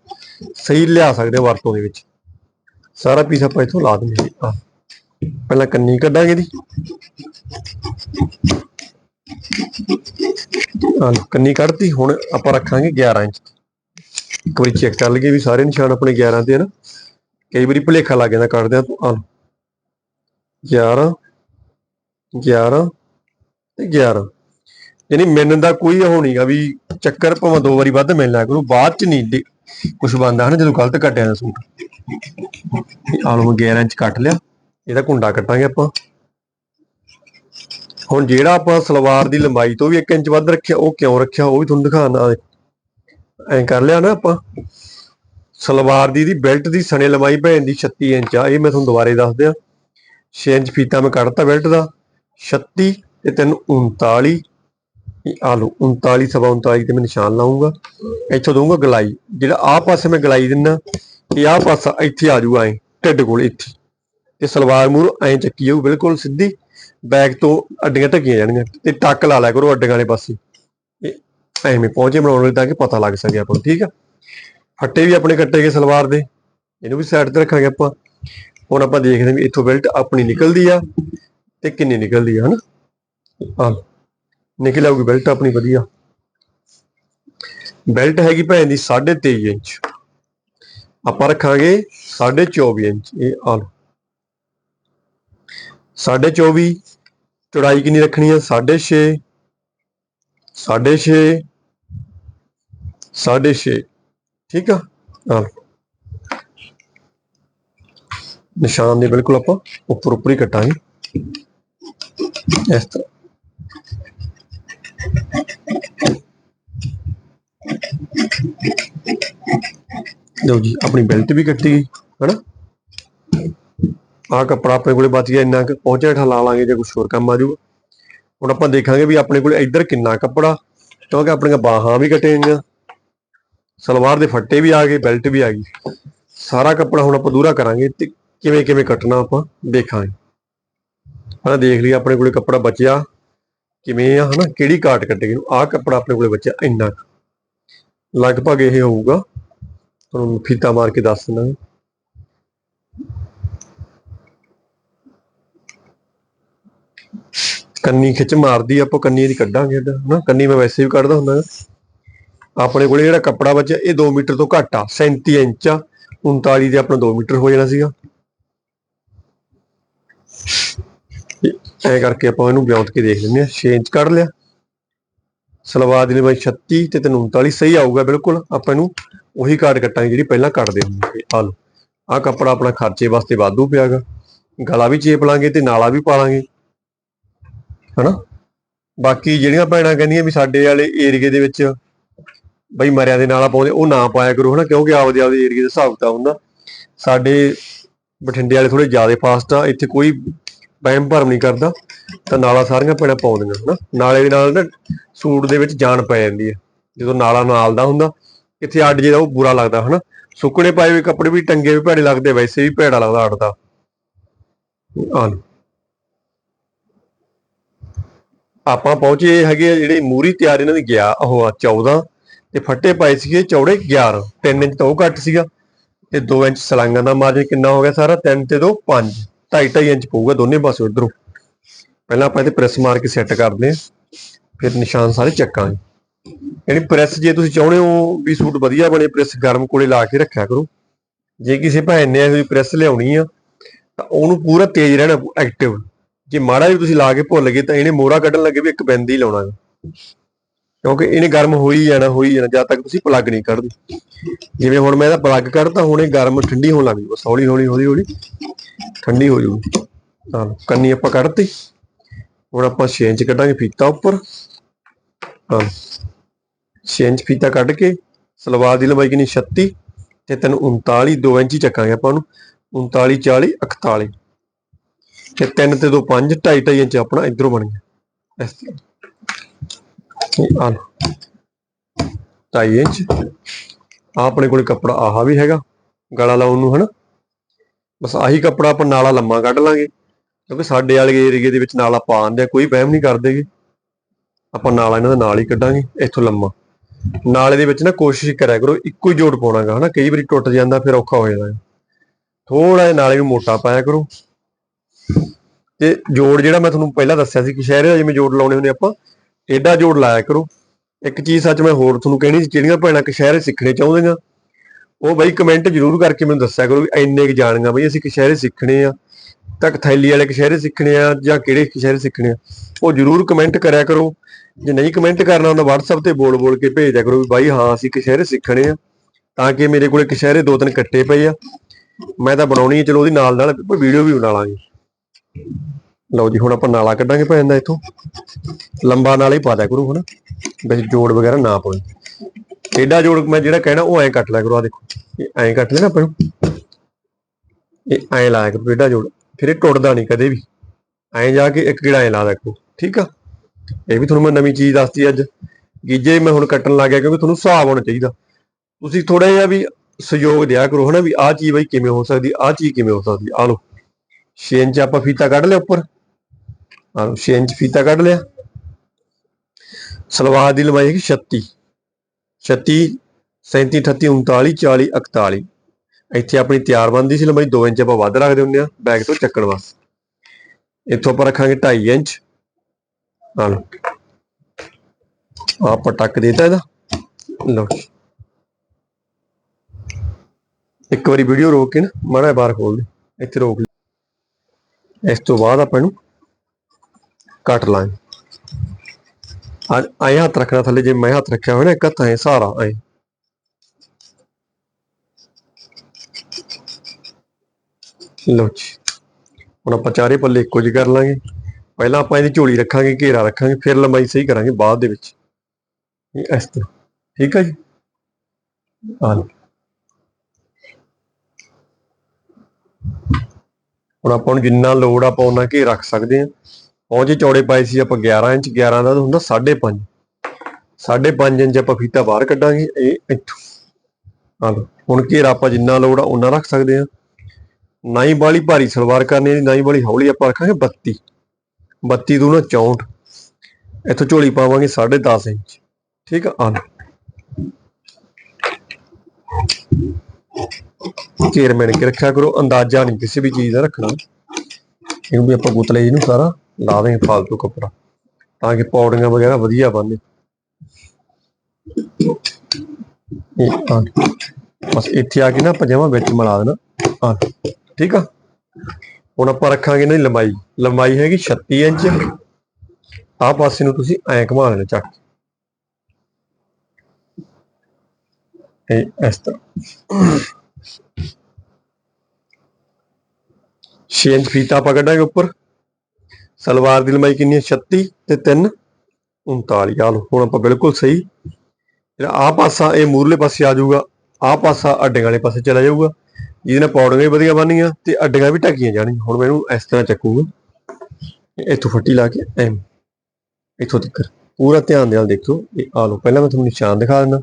ਸਹੀ ਲਿਆ ਸਕਦੇ ਵਰਤੋਂ ਦੇ ਵਿੱਚ। ਸਾਰਾ ਪੀਸ ਆਪਾਂ ਇੱਥੋਂ ਲਾ ਦਿੰਦੇ ਹਾਂ। ਪਹਿਲਾਂ ਕੰਨੀ ਕੱਢਾਂਗੇ ਦੀ ਕੰਨੀ ਕੱਢਤੀ, ਹੁਣ ਆਪਾਂ ਰੱਖਾਂਗੇ 11 ਇੰਚ ਇੱਕ ਵਾਰੀ ਚੈੱਕ ਕਰ ਲਈਏ ਵੀ ਸਾਰੇ ਨਿਸ਼ਾਨ ਆਪਣੇ 11 ਤੇ ਹਨ ਕਈ ਵਾਰੀ ਭੁਲੇਖਾ ਲੱਗ ਜਾਂਦਾ ਕੱਢਦੇ ਆ ਆ 11 11 ਤੇ 11 ਯਾਨੀ ਮਿਲਣ ਦਾ ਕੋਈ ਉਹ ਨਹੀਂਗਾ ਵੀ ਚੱਕਰ ਭਾਵੇਂ ਦੋ ਵਾਰੀ ਵੱਧ ਮਿਲਣਾ ਕਰੂ ਬਾਅਦ ਚ ਨਹੀਂ ਕੁਝ ਬੰਦਾ ਹਨ, ਜਦੋਂ ਗਲਤ ਕੱਟਿਆ ਦਾ ਸੂਟ। ਆ ਲਓ 11 ਇੰਚ ਕੱਟ ਲਿਆ, ਇਹਦਾ ਕੁੰਡਾ ਕੱਟਾਂਗੇ ਆਪਾਂ। ਹੁਣ ਜਿਹੜਾ ਆਪਾਂ ਸਲਵਾਰ ਦੀ ਲੰਬਾਈ ਤੋਂ ਵੀ 1 ਇੰਚ ਵੱਧ ਰੱਖਿਆ, ਉਹ ਕਿਉਂ ਰੱਖਿਆ, ਉਹ ਵੀ ਤੁਹਾਨੂੰ ਦਿਖਾਣਾ ਐਂ ਕਰ ਲਿਆ ਨਾ ਆਪਾਂ। ਸਲਵਾਰ ਦੀ ਦੀ ਬੈਲਟ ਦੀ ਸਣੇ ਲੰਬਾਈ ਭੈਣ ਦੀ 36 ਇੰਚ ਆ, ਇਹ ਮੈਂ ਤੁਹਾਨੂੰ ਦੁਬਾਰੇ ਦੱਸ ਦਿਆਂ। 6 ਇੰਚ ਫੀਤਾ ਮੈਂ ਕੱਢਤਾ ਬੈਲਟ ਦਾ 36 ਤੇ ਤੈਨੂੰ 39 ਇਹ ਆ ਲਓ 39 ਸਵਾ 39 ਤੇ ਮੈਂ ਨਿਸ਼ਾਨ ਲਾਉਂਗਾ ਇੱਥੋਂ ਦਊਂਗਾ ਗਲਾਈ, ਜਿਹੜਾ ਆਹ ਪਾਸੇ ਮੈਂ ਗਲਾਈ ਦਿੰਨਾ, ਇਹ ਆਹ ਪਾਸਾ ਇੱਥੇ ਆ ਜਾਊਗਾ ਐ, ਢਿੱਡ ਕੋਲ ਇੱਥੇ। ਤੇ ਸਲਵਾਰ ਮੂਰ ਐ ਚੱਕੀ ਜਾਊ, ਬਿਲਕੁਲ ਸਿੱਧੀ। ਬੈਕ ਤੋਂ ਅੱਡੀਆਂ ਢੱਕੀਆਂ ਜਾਣਗੀਆਂ, ਤੇ ਟੱਕ ਲਾ ਲਿਆ ਕਰੋ ਅੱਡੀਆਂ ਵਾਲੇ ਪਾਸੇ। ਐਵੇਂ ਪਹੁੰਚੇ, ਬਣਾਉਣ ਲਈ ਤਾਂ ਕਿ ਪਤਾ ਲੱਗ ਸਕੇ ਆਪਾਂ ਨੂੰ, ਠੀਕ ਆ? ਫੱਟੇ ਵੀ ਆਪਣੇ ਕੱਟੇ ਗਏ ਸਲਵਾਰ ਦੇ, ਇਹਨੂੰ ਵੀ ਸਾਈਡ ਤੇ ਰੱਖਾਂਗੇ ਆਪਾਂ। ਹੁਣ ਆਪਾਂ ਦੇਖਦੇ ਹਾਂ ਵੀ ਇੱਥੋਂ ਬੈਲਟ ਆਪਣੀ ਨਿਕਲਦੀ ਆ ਤੇ ਕਿੰਨੀ ਨਿਕਲਦੀ ਆ, ਹਨਾ? ਆ ਨਿਕਲ ਆਊਗੀ ਬੈਲਟ ਆਪਣੀ ਵਧੀਆ। ਬੈਲਟ ਹੈਗੀ ਭੈਣ ਦੀ 23.5 ਇੰਚ। ਆਪਾਂ ਰੱਖਾਂਗੇ 24.5 ਇੰਚ, ਇਹ ਆ ਲਓ। 24.5 ਚੌੜਾਈ ਕਿੰਨੀ ਰੱਖਣੀ ਹੈ 6.5 6.5 6.5 ਠੀਕ ਆ? ਆ ਨਿਸ਼ਾਨ ਦੇ ਬਿਲਕੁਲ ਆਪਾਂ ਉੱਪਰ ਉੱਪਰ ਹੀ ਕੱਟਾਂਗੇ। ਇਸ ਤਰ੍ਹਾਂ। ਲਓ ਜੀ, ਆਪਣੀ ਬੈਲਟ ਵੀ ਕੱਟੀ ਗਈ, ਹਨਾ? ਆਹ ਕੱਪੜਾ ਆਪਣੇ ਕੋਲੇ ਬਚ ਗਿਆ, ਇੰਨਾ ਕੁ ਪਹੁੰਚਿਆ ਠਾ ਲਾਂਗੇ, ਜੇ ਕੁਝ ਹੋਰ ਕੰਮ ਆ ਜਾਊਗਾ। ਹੁਣ ਆਪਾਂ ਦੇਖਾਂਗੇ ਵੀ ਆਪਣੇ ਕੋਲ ਇੱਧਰ ਕਿੰਨਾ ਕੱਪੜਾ, ਕਿਉਂਕਿ ਆਪਣੀਆਂ ਬਾਹਾਂ ਵੀ ਕੱਟੀਆਂ ਗਈਆਂ। ਸਲਵਾਰ ਦੇ ਫੱਟੇ ਵੀ ਆ ਗਏ ਬੈਲਟ ਵੀ ਆ ਗਈ। ਸਾਰਾ ਕੱਪੜਾ ਹੁਣ ਆਪਾਂ ਦੂਰਾ ਕਰਾਂਗੇ ਤੇ ਕਿਵੇਂ ਕਿਵੇਂ ਕੱਟਣਾ ਆਪਾਂ ਦੇਖਾਂਗੇ। ਪਹਿਲਾਂ ਦੇਖ ਲਈ ਆਪਣੇ ਕੋਲੇ ਕੱਪੜਾ ਬਚਿਆ ਕਿਵੇਂ ਆ, ਹਨਾ? ਕਿਹੜੀ ਕਾਟ ਕੱਟੇਗੀ ਆਹ ਕੱਪੜਾ ਆਪਣੇ ਕੋਲੇ ਬਚਿਆ ਇੰਨਾ ਕੁ। ਲਗਭਗ ਇਹ ਹੋਊਗਾ। ਤੁਹਾਨੂੰ ਫੀਤਾ ਮਾਰ ਕੇ ਦੱਸ ਦਿੰਦਾ ਕੰਨੀ ਖਿੱਚ ਮਾਰਦੀ ਆਪਾਂ ਕੰਨੀ ਦੀ ਕੱਢਾਂਗੇ ਹਨਾ? ਕੰਨੀ ਮੈਂ ਵੈਸੇ ਵੀ ਕੱਢਦਾ ਹੁੰਦਾ। ਗਾ। ਆਪਣੇ ਕੋਲੇ ਜਿਹੜਾ ਕੱਪੜਾ ਬਚਿਆ, ਇਹ 2 ਮੀਟਰ ਤੋਂ ਘੱਟ ਆ 37 ਇੰਚ ਆ 39 ਦੇ ਆਪਣਾ 2 ਮੀਟਰ ਹੋ ਜਾਣਾ ਸੀਗਾ। ਐ ਕਰਕੇ ਆਪਾਂ ਇਹਨੂੰ ਵਿਉਂਤ ਕੇ ਦੇਖ ਲੈਂਦੇ ਆ 6 ਇੰਚ ਕੱਢ ਲਿਆ। ਸਲਵਾਰ ਦੀ ਲੰਬਾਈ 36 ਤੇ ਤੈਨੂੰ 39 ਸਹੀ ਆਊਗਾ ਬਿਲਕੁਲ, ਆਪਾਂ ਇਹਨੂੰ ਉਹੀ ਕਾਟ ਕੱਟਾਂਗੇ ਜਿਹੜੀ ਪਹਿਲਾਂ ਕੱਟਦੇ ਹੁੰਦੇ। ਆ ਲਓ, ਆਹ ਕੱਪੜਾ ਆਪਣਾ ਖਰਚੇ ਵਾਸਤੇ ਵਾਧੂ ਪਿਆਗਾ। ਗਲਾ ਵੀ ਚੇਪ ਲਾਂਗੇ ਤੇ ਨਾਲਾ ਵੀ ਪਾ ਲਾਂਗੇ ਹਨਾ? ਬਾਕੀ ਜਿਹੜੀਆਂ ਭੈਣਾਂ ਕਹਿੰਦੀਆਂ ਵੀ ਸਾਡੇ ਵਾਲੇ ਏਰੀਏ ਦੇ ਵਿੱਚ ਬਈ ਮਰਿਆਂ ਦੇ ਨਾਲਾ ਪਾਉਂਦੇ ਉਹ ਨਾ ਪਾਇਆ ਕਰੋ ਹਨਾ, ਕਿਉਂਕਿ ਆਪਦੇ ਆਪਦੇ ਏਰੀਏ ਦੇ ਹਿਸਾਬ ਤਾਂ ਹੁੰਦਾ। ਸਾਡੇ ਬਠਿੰਡੇ ਵਾਲੇ ਥੋੜੇ ਜ਼ਿਆਦਾ ਫਾਸਟ ਆ, ਇੱਥੇ ਕੋਈ ਵਹਿਮ ਭਰਮ ਨਹੀਂ ਕਰਦਾ, ਤਾਂ ਨਾਲਾ ਸਾਰੀਆਂ ਭੈਣਾਂ ਪਾਉਂਦੀਆਂ, ਹਨਾ। ਨਾਲੇ ਦੇ ਨਾਲ ਨਾ ਸੂਟ ਦੇ ਵਿੱਚ ਜਾਨ ਪੈ ਜਾਂਦੀ ਹੈ। ਜਦੋਂ ਨਾਲਾ ਨਾਲ ਦਾ ਹੁੰਦਾ ਕਿੱਥੇ ਅੱਡ ਜੇ ਦਾ ਉਹ ਬੁਰਾ ਲੱਗਦਾ, ਹਨਾ। ਸੁੱਕਣੇ ਪਾਏ ਹੋਏ ਕੱਪੜੇ ਵੀ ਟੰਗੇ ਵੀ ਭੈੜੇ ਲੱਗਦੇ, ਵੈਸੇ ਵੀ ਭੈੜਾ ਲੱਗਦਾ ਅੱਡ ਦਾ ਆਪਾਂ ਪਹੁੰਚੇ ਹੈਗੇ ਆ ਜਿਹੜੇ ਮੂਰੀ ਤਿਆਰ ਇਹਨਾਂ ਦੀ ਗਿਆ, ਉਹ ਆ 14 ਤੇ ਫੱਟੇ ਪਾਏ ਸੀਗੇ ਚੌੜੇ 11 3 ਇੰਚ ਤੋਂ ਉਹ ਘੱਟ ਸੀਗਾ ਤੇ 2 ਇੰਚ ਸਲਾਂਗਾਂ ਦਾ ਮਾਰਜਨ ਕਿੰਨਾ ਹੋ ਗਿਆ ਸਾਰਾ? 3 ਤੇ 2 5 2.5 2.5 ਇੰਚ ਪਊਗਾ ਦੋਨੇ ਪਾਸੇ ਉਧਰੋਂ। ਪਹਿਲਾਂ ਆਪਾਂ ਇਹਦੇ ਪ੍ਰੈਸ ਮਾਰ ਕੇ ਸੈੱਟ ਕਰਦੇ ਹਾਂ, ਫਿਰ ਨਿਸ਼ਾਨ ਸਾਰੇ ਚੱਕਾਂਗੇ। ਯਾਨੀ ਪ੍ਰੈਸ ਜੇ ਤੁਸੀਂ ਚਾਹੁੰਦੇ ਹੋ ਵੀ ਸੂਟ ਵਧੀਆ ਬਣੇ ਪ੍ਰੈਸ ਗਰਮ ਕੋਲੇ ਲਾ ਕੇ ਰੱਖਿਆ ਕਰੋ। ਜੇ ਕਿਸੇ ਭੈਣ ਨੇ ਇਹੋ ਜਿਹੀ ਪ੍ਰੈਸ ਲਿਆਉਣੀ ਆ, ਤਾਂ ਉਹਨੂੰ ਪੂਰਾ ਤੇਜ਼ ਰਹਿਣਾ ਐਕਟਿਵ ਜੇ ਮਾੜਾ ਵੀ ਤੁਸੀਂ ਲਾ ਕੇ ਭੁੱਲ ਗਏ ਤਾਂ ਇਹਨੇ ਮੋਹਰਾ ਕੱਢਣ ਲੱਗੇ ਵੀ ਇੱਕ ਬਿੰਦ ਹੀ ਲਾਉਣਾ ਗਾ। ਕਿਉਂਕਿ ਇਹਨੇ ਗਰਮ ਹੋ ਹੀ ਜਾਣਾ ਹੋ ਹੀ ਜਾਣਾ, ਜਦ ਤੱਕ ਤੁਸੀਂ ਪਲੱਗ ਨਹੀਂ ਕੱਢਦੇ ਜਿਵੇਂ ਹੁਣ ਮੈਂ ਇਹਦਾ ਪਲੱਗ ਕੱਢਤਾ ਹੁਣ ਇਹ ਗਰਮ ਠੰਡੀ ਹੋਣ ਲੱਗ ਜੂ ਬਸ ਹੌਲੀ ਹੌਲੀ ਹੌਲੀ ਹੌਲੀ, ਠੰਡੀ ਹੋ ਜੂ ਤਾਂ ਕੰਨੀ ਆਪਾਂ ਕੱਢਤੀ। ਹੁਣ ਆਪਾਂ 6 ਇੰਚ ਕੱਢਾਂਗੇ ਫੀਤਾ ਉੱਪਰ। ਹਾਂ। 6 ਇੰਚ ਫੀਤਾ ਕੱਢ ਕੇ, ਸਲਵਾਰ ਦੀ ਲੰਬਾਈ ਕਿੰਨੀ? 36 ਤੇ ਤੈਨੂੰ 39 2 ਇੰਚ ਚੱਕਾਂਗੇ ਆਪਾਂ ਨੂੰ 39 40 41 ਤੇ 3 ਤੇ 2 5 2.5 2.5 ਇੰਚ ਆਪਣਾ ਇਧਰੋਂ ਬਣ ਗਿਆ। ਇਸ ਤਰ੍ਹਾਂ। ਆ ਢਾਈ ਇੰਚ ਆਹ ਆਪਣੇ ਕੋਲੇ ਕੱਪੜਾ ਆਹਾ ਵੀ ਹੈਗਾ, ਗਲਾ ਲਾਉਣ ਨੂੰ ਹਨਾ। ਬਸ ਆਹੀ ਕੱਪੜਾ ਆਪਾਂ ਨਾਲਾ ਲੰਮਾ ਕੱਢ ਲਾਂਗੇ, ਕਿਉਂਕਿ ਸਾਡੇ ਵਾਲੇ ਏਰੀਏ ਦੇ ਵਿੱਚ ਨਾਲਾ ਪਾ ਆਂਦੇ ਕੋਈ ਵਹਿਮ ਨਹੀਂ ਕਰਦੇਗੇ ਆਪਾਂ ਨਾਲਾ ਇਹਨਾਂ ਦਾ ਨਾਲ ਹੀ ਕੱਢਾਂਗੇ, ਇੱਥੋਂ ਲੰਮਾ। ਨਾਲੇ ਦੇ ਵਿੱਚ ਨਾ ਕੋਸ਼ਿਸ਼ ਕਰਿਆ ਕਰੋ, ਇੱਕੋ ਹੀ ਜੋੜ ਪਾਉਣਾਗਾ ਹਨਾ। ਕਈ ਵਾਰੀ ਟੁੱਟ ਜਾਂਦਾ, ਫਿਰ ਔਖਾ ਹੋ ਜਾਂਦਾ। ਥੋੜਾ ਜਿਹਾ ਨਾਲੇ ਨੂੰ ਮੋਟਾ ਪਾਇਆ ਕਰੋ। ਤੇ ਜੋੜ ਜਿਹੜਾ ਮੈਂ ਤੁਹਾਨੂੰ ਪਹਿਲਾਂ ਦੱਸਿਆ ਸੀ ਕਿ ਸ਼ਹਿਰੇ ਦਾ ਜਿਵੇਂ ਜੋੜ ਲਾਉਣੇ ਹੁੰਦੇ ਆਪਾਂ ਏਡਾ ਜੋੜ ਲਾਇਆ ਕਰੋ। ਇੱਕ ਚੀਜ਼ ਸੱਚ ਮੈਂ ਹੋਰ ਤੁਹਾਨੂੰ ਕਹਿਣੀ ਸੀ, ਜਿਹੜੀਆਂ ਭੈਣਾਂ ਕਸ਼ਹਿਰੇ ਸਿੱਖਣੇ ਚਾਹੁੰਦੀਆਂ, ਉਹ ਬਈ ਕਮੈਂਟ ਜ਼ਰੂਰ ਕਰਕੇ ਮੈਨੂੰ ਦੱਸਿਆ ਕਰੋ ਵੀ ਇੰਨੇ ਕੁ ਜਾਣੀਆਂ ਬਈ ਅਸੀਂ ਕਸ਼ਹਿਰੇ ਸਿੱਖਣੇ ਆ, ਤਾਂ ਥੈਲੀ ਵਾਲੇ ਕਸ਼ਹਿਰੇ ਸਿੱਖਣੇ ਆ, ਜਾਂ ਕਿਹੜੇ ਕਸ਼ਹਿਰੇ ਸਿੱਖਣੇ ਆ। ਉਹ ਜ਼ਰੂਰ ਕਮੈਂਟ ਕਰਿਆ ਕਰੋ। ਜੇ ਨਹੀਂ ਕਮੈਂਟ ਕਰਨਾ ਹੁੰਦਾ, WhatsApp ਤੇ ਬੋਲ ਬੋਲ ਕੇ ਭੇਜ ਦਿਆ ਕਰੋ ਵੀ ਬਾਈ ਹਾਂ, ਅਸੀਂ ਕਸ਼ਹਿਰੇ ਸਿੱਖਣੇ ਆ, ਤਾਂ ਕਿ ਮੇਰੇ ਕੋਲੇ ਕਸ਼ਹਿਰੇ ਦੋ ਤਿੰਨ ਕੱਟੇ ਪਏ ਆ। ਮੈਂ ਤਾਂ ਬਣਾਉਣੀ ਹੈ ਚਲੋ ਉਹਦੀ ਨਾਲ ਨਾਲ ਵੀਡੀਓ ਵੀ ਬਣਾ ਲਾਂਗੇ। ਲਓ ਜੀ, ਹੁਣ ਆਪਾਂ ਨਾਲਾ ਕੱਢਾਂਗੇ ਭੈਣ ਦਾ ਇੱਥੋਂ। ਲੰਬਾ ਨਾਲਾ ਹੀ ਪਾ ਦਿਆ ਕਰੋ ਹਨਾ ਵਿੱਚ ਜੋੜ ਵਗੈਰਾ ਨਾ ਪਾਓ ਐਡਾ ਜੋੜ ਮੈਂ ਜਿਹੜਾ ਕਹਿਣਾ, ਉਹ ਐਂ ਕੱਟ ਲਿਆ ਕਰੋ ਆ ਦੇਖੋ। ਇਹ ਐਂ ਕੱਟ ਲੈਣਾ ਆਪਾਂ ਨੂੰ ਇਹ ਐਂ ਲਾਇਆ ਕਰੋ ਐਡਾ ਜੋੜ। ਫਿਰ ਇਹ ਟੁੱਟਦਾ ਨਹੀਂ ਕਦੇ ਵੀ। ਐਂ ਜਾ ਕੇ ਇੱਕ ਗੇੜਾ ਐਂ ਲਾ ਦਿਆ ਕਰੋ, ਠੀਕ ਆ? ਇਹ ਵੀ ਤੁਹਾਨੂੰ ਮੈਂ ਨਵੀਂ ਚੀਜ਼ ਦੱਸਤੀ ਅੱਜ। ਗੀਜੇ ਮੈਂ ਹੁਣ ਕੱਟਣ ਲੱਗ ਗਿਆ ਕਿਉਂਕਿ ਤੁਹਾਨੂੰ ਹਿਸਾਬ ਹੋਣਾ ਚਾਹੀਦਾ। ਤੁਸੀਂ ਥੋੜਾ ਜਿਹਾ ਵੀ ਸਹਿਯੋਗ ਦਿਆ ਕਰੋ, ਹਨਾ ਵੀ ਆਹ ਚੀਜ਼ ਬਈ ਕਿਵੇਂ ਹੋ ਸਕਦੀ, ਆਹ ਚੀਜ਼ ਕਿਵੇਂ ਹੋ ਸਕਦੀ। ਆ ਲਓ। 6 ਇੰਚ ਆਪਾਂ ਫੀਤਾ ਕੱਢ ਲਿਆ ਉੱਪਰ। ਆ 6 ਇੰਚ ਫੀਤਾ ਕੱਢ ਲਿਆ। ਸਲਵਾਰ ਦੀ ਲੰਬਾਈ ਹੈਗੀ 36 36 37 38 39 40 41 ਇੱਥੇ ਆਪਣੀ ਤਿਆਰ ਬਣਦੀ ਸੀ ਲੰਬਾਈ 2 ਇੰਚ ਆਪਾਂ ਵੱਧ ਰੱਖਦੇ ਹੁੰਦੇ ਆ ਬੈਗ ਤੋਂ ਚੱਕਣ ਵਾਸਤੇ। ਇੱਥੋਂ ਆਪਾਂ ਰੱਖਾਂਗੇ 2.5 ਇੰਚ। ਆ ਆਪਾਂ ਟੱਕ ਦੇਤਾ ਇਹਦਾ। ਲਓ ਇੱਕ ਵਾਰੀ ਵੀਡੀਓ ਰੋਕ ਕੇ ਨਾ, ਮਾੜਾ ਬਾਹਰ ਖੋਲ ਦੇ। ਇੱਥੇ ਰੋਕ ਲਈ। ਇਸ ਤੋਂ ਬਾਅਦ ਆਪਾਂ ਇਹਨੂੰ ਕੱਟ ਲਾਂਗੇ। ਅੱਜ ਆਏ ਹੱਥ ਰੱਖਣਾ ਥੱਲੇ, ਜੇ ਮੈਂ ਹੱਥ ਰੱਖਿਆ ਹੋਇਆ ਨਾ ਇੱਕ ਹੱਥ ਐ ਸਹਾਰਾ ਐ। ਲਓ ਜੀ। ਹੁਣ ਆਪਾਂ ਚਾਰੇ ਪੱਲੇ ਇੱਕੋ ਜਿਹੇ ਕਰ ਲਾਂਗੇ। ਪਹਿਲਾਂ ਆਪਾਂ ਇਹਦੀ ਝੋਲੀ ਰੱਖਾਂਗੇ, ਘੇਰਾ ਰੱਖਾਂਗੇ, ਫਿਰ ਲੰਬਾਈ ਸਹੀ ਕਰਾਂਗੇ ਬਾਅਦ ਦੇ ਵਿੱਚ। ਇਸ ਤਰ੍ਹਾਂ। ਠੀਕ ਹੈ ਜੀ? ਆ ਹੁਣ ਆਪਾਂ ਨੂੰ ਜਿੰਨਾ ਲੋੜ ਆਪਾਂ ਉਹਨਾਂ ਘੇ ਰੱਖ ਸਕਦੇ ਆ ਉਹ ਜੇ ਚੌੜੇ ਪਾਏ ਸੀ ਆਪਾਂ 11 ਇੰਚ 11 ਦਾ ਤਾਂ ਹੁੰਦਾ 5.5 5.5 ਇੰਚ ਆਪਾਂ ਫੀਤਾ ਬਾਹਰ ਕੱਢਾਂਗੇ, ਇਹ ਇੱਥੋਂ। ਆ ਲਓ, ਹੁਣ ਘੇਰਾ ਆਪਾਂ ਜਿੰਨਾ ਲੋੜ ਆ ਉਹਨਾਂ ਰੱਖ ਸਕਦੇ ਆ। ਨਾ ਹੀ ਭਾਰੀ ਸਲਵਾਰ ਕਰਨੀ ਹੈ ਨਾ ਹੀ ਹੌਲੀ ਆਪਾਂ ਰੱਖਾਂਗੇ 32 32 ਦੂਣਾ 64 ਇੱਥੋਂ ਝੋਲੀ ਪਾਵਾਂਗੇ 10.5 ਇੰਚ। ਠੀਕ ਆ ਆ ਘੇਰ ਮਿਣ ਕੇ ਰੱਖਿਆ ਕਰੋ, ਅੰਦਾਜ਼ਾ ਨਹੀਂ ਕਿਸੇ ਵੀ ਚੀਜ਼ ਦਾ ਰੱਖਣਾ। ਕਿਉਂਕਿ ਵੀ ਆਪਾਂ ਗੁੱਤਲੇ ਨੂੰ ਸਾਰਾ। ਲਾ ਦੇਂਗੇ ਫਾਲਤੂ ਕੱਪੜਾ, ਤਾਂ ਕਿ ਪੌੜੀਆਂ ਵਗੈਰਾ ਵਧੀਆ ਬਣਨ ਬਸ ਇੱਥੇ ਆ ਕੇ ਨਾ ਆਪਾਂ ਜਮਾਂ ਵਿੱਚ ਮਿਲਾ ਦੇਣਾ। ਆ ਠੀਕ ਆ? ਹੁਣ ਆਪਾਂ ਰੱਖਾਂਗੇ ਨਾ ਲੰਬਾਈ। ਲੰਬਾਈ ਹੈਗੀ 36 ਇੰਚ। ਆ ਪਾਸੇ ਨੂੰ ਤੁਸੀਂ ਐਂ ਘੁਮਾ ਲੈਣਾ ਚੱਕ ਇਹ ਇਸ ਤਰ੍ਹਾਂ। 6 ਇੰਚ ਫੀਤਾ ਆਪਾਂ ਕੱਢਾਂਗੇ ਉੱਪਰ। ਸਲਵਾਰ ਦੀ ਲੰਬਾਈ ਕਿੰਨੀ ਹੈ? 36 ਤੇ 3 39 ਆ ਲਓ, ਹੁਣ ਆਪਾਂ ਬਿਲਕੁਲ ਸਹੀ। ਜਿਹੜਾ ਆਹ ਪਾਸਾ, ਇਹ ਮੂਰਲੇ ਪਾਸੇ ਆ ਜਾਊਗਾ। ਆਹ ਪਾਸਾ ਅੱਡੀਆਂ ਵਾਲੇ ਪਾਸੇ ਚਲਾ ਜਾਊਗਾ। ਜਿਹਦੇ ਨਾਲ ਪੌੜੀਆਂ ਵੀ ਵਧੀਆ ਬਣਨੀਆਂ ਤੇ ਅੱਡੀਆਂ ਵੀ ਢੱਕੀਆਂ ਜਾਣਗੀਆਂ। ਹੁਣ ਮੈਨੂੰ ਇਸ ਤਰ੍ਹਾਂ ਚੱਕੂਗਾ। ਇੱਥੋਂ ਫੱਟੀ ਲਾ ਕੇ ਐਂ ਇੱਥੋਂ ਤੱਕ। ਪੂਰਾ ਧਿਆਨ ਦੇ ਨਾਲ ਦੇਖੋ। ਇਹ ਆ ਲਓ, ਪਹਿਲਾਂ ਮੈਂ ਤੁਹਾਨੂੰ ਨਿਸ਼ਾਨ ਦਿਖਾ ਦਿੰਦਾ।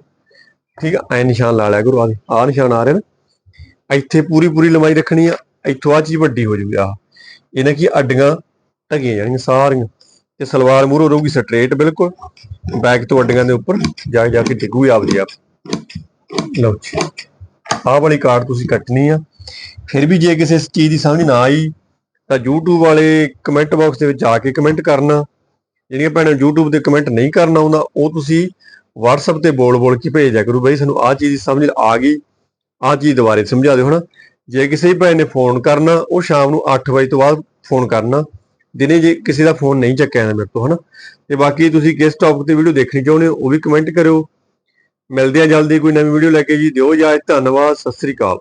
ਠੀਕ ਆ? ਐ ਨਿਸ਼ਾਨ ਲਾ ਲਿਆ ਕਰੋ ਆ ਆਹ ਨਿਸ਼ਾਨ ਆ ਰਿਹਾ ਨਾ। ਇੱਥੇ ਪੂਰੀ ਪੂਰੀ ਲੰਬਾਈ ਰੱਖਣੀ ਆ। ਇੱਥੋਂ ਆ ਚੀਜ਼ ਵੱਡੀ ਹੋ ਜੂਗੀ ਆ ਇਹਨਾਂ ਕੀ ਅੱਡੀਆਂ ਢਗੀਆਂ ਜਾਣਗੀਆਂ ਸਾਰੀਆਂ। ਤੇ ਸਲਵਾਰ ਮੂਰੋ ਰਹੂਗੀ ਸਟ੍ਰੇਟ ਬਿਲਕੁਲ। ਬੈਕ ਤੋਂ ਅੱਡੀਆਂ ਦੇ ਉੱਪਰ ਜਾ ਜਾ ਕੇ ਡਿੱਗੂਗੀ ਆਪਦੀ ਆਪ। ਲਓ ਜੀ। ਆਹ ਵਾਲੀ ਕਾਰਡ ਤੁਸੀਂ ਕੱਟਣੀ ਆ। ਫਿਰ ਵੀ ਜੇ ਕਿਸੇ ਚੀਜ਼ ਦੀ ਸਮਝ ਨਾ ਆਈ, ਤਾਂ YouTube ਵਾਲੇ ਕਮੈਂਟ ਬਾਕਸ ਦੇ ਵਿੱਚ ਜਾ ਕੇ ਕਮੈਂਟ ਕਰਨਾ। ਜਿਹੜੀਆਂ ਭੈਣਾਂ YouTube ਤੇ ਕਮੈਂਟ ਨਹੀਂ ਕਰਨਾ ਆਉਂਦਾ, ਉਹ ਤੁਸੀਂ WhatsApp ਤੇ ਬੋਲ ਬੋਲ ਕੇ ਭੇਜਿਆ ਕਰੋ ਬਈ, ਸਾਨੂੰ ਆਹ ਚੀਜ਼ ਦੀ ਸਮਝ ਆ ਗਈ। ਆਹ ਚੀਜ਼ ਦੁਬਾਰੇ ਸਮਝਾ ਦਿਓ ਹਨਾ। ਜੇ ਕਿਸੇ ਭੈਣ ਨੇ ਫੋਨ ਕਰਨਾ, ਉਹ ਸ਼ਾਮ ਨੂੰ 8 ਵਜੇ ਤੋਂ ਬਾਅਦ ਫੋਨ ਕਰਨਾ। ਦਿਨੇ ਜੇ ਕਿਸੇ ਦਾ ਫੋਨ ਨਹੀਂ ਚੱਕਿਆ ਨਾ ਮੇਰੇ ਤੋਂ, ਹਨਾ? ਤੇ ਬਾਕੀ ਤੁਸੀਂ ਕਿਸ ਟੌਪਿਕ ਤੇ ਵੀਡੀਓ ਦੇਖਣੀ ਚਾਹੁੰਦੇ ਹੋ, ਉਹ ਵੀ ਕਮੈਂਟ ਕਰਿਓ। ਮਿਲਦੇ ਆ ਜਲਦੀ ਕੋਈ ਨਵੀਂ ਵੀਡੀਓ ਲੈ ਕੇ ਜੀ। ਦਿਓ ਇਜਾਜ਼ਤ, ਧੰਨਵਾਦ, ਸਤਿ ਸ੍ਰੀ ਅਕਾਲ।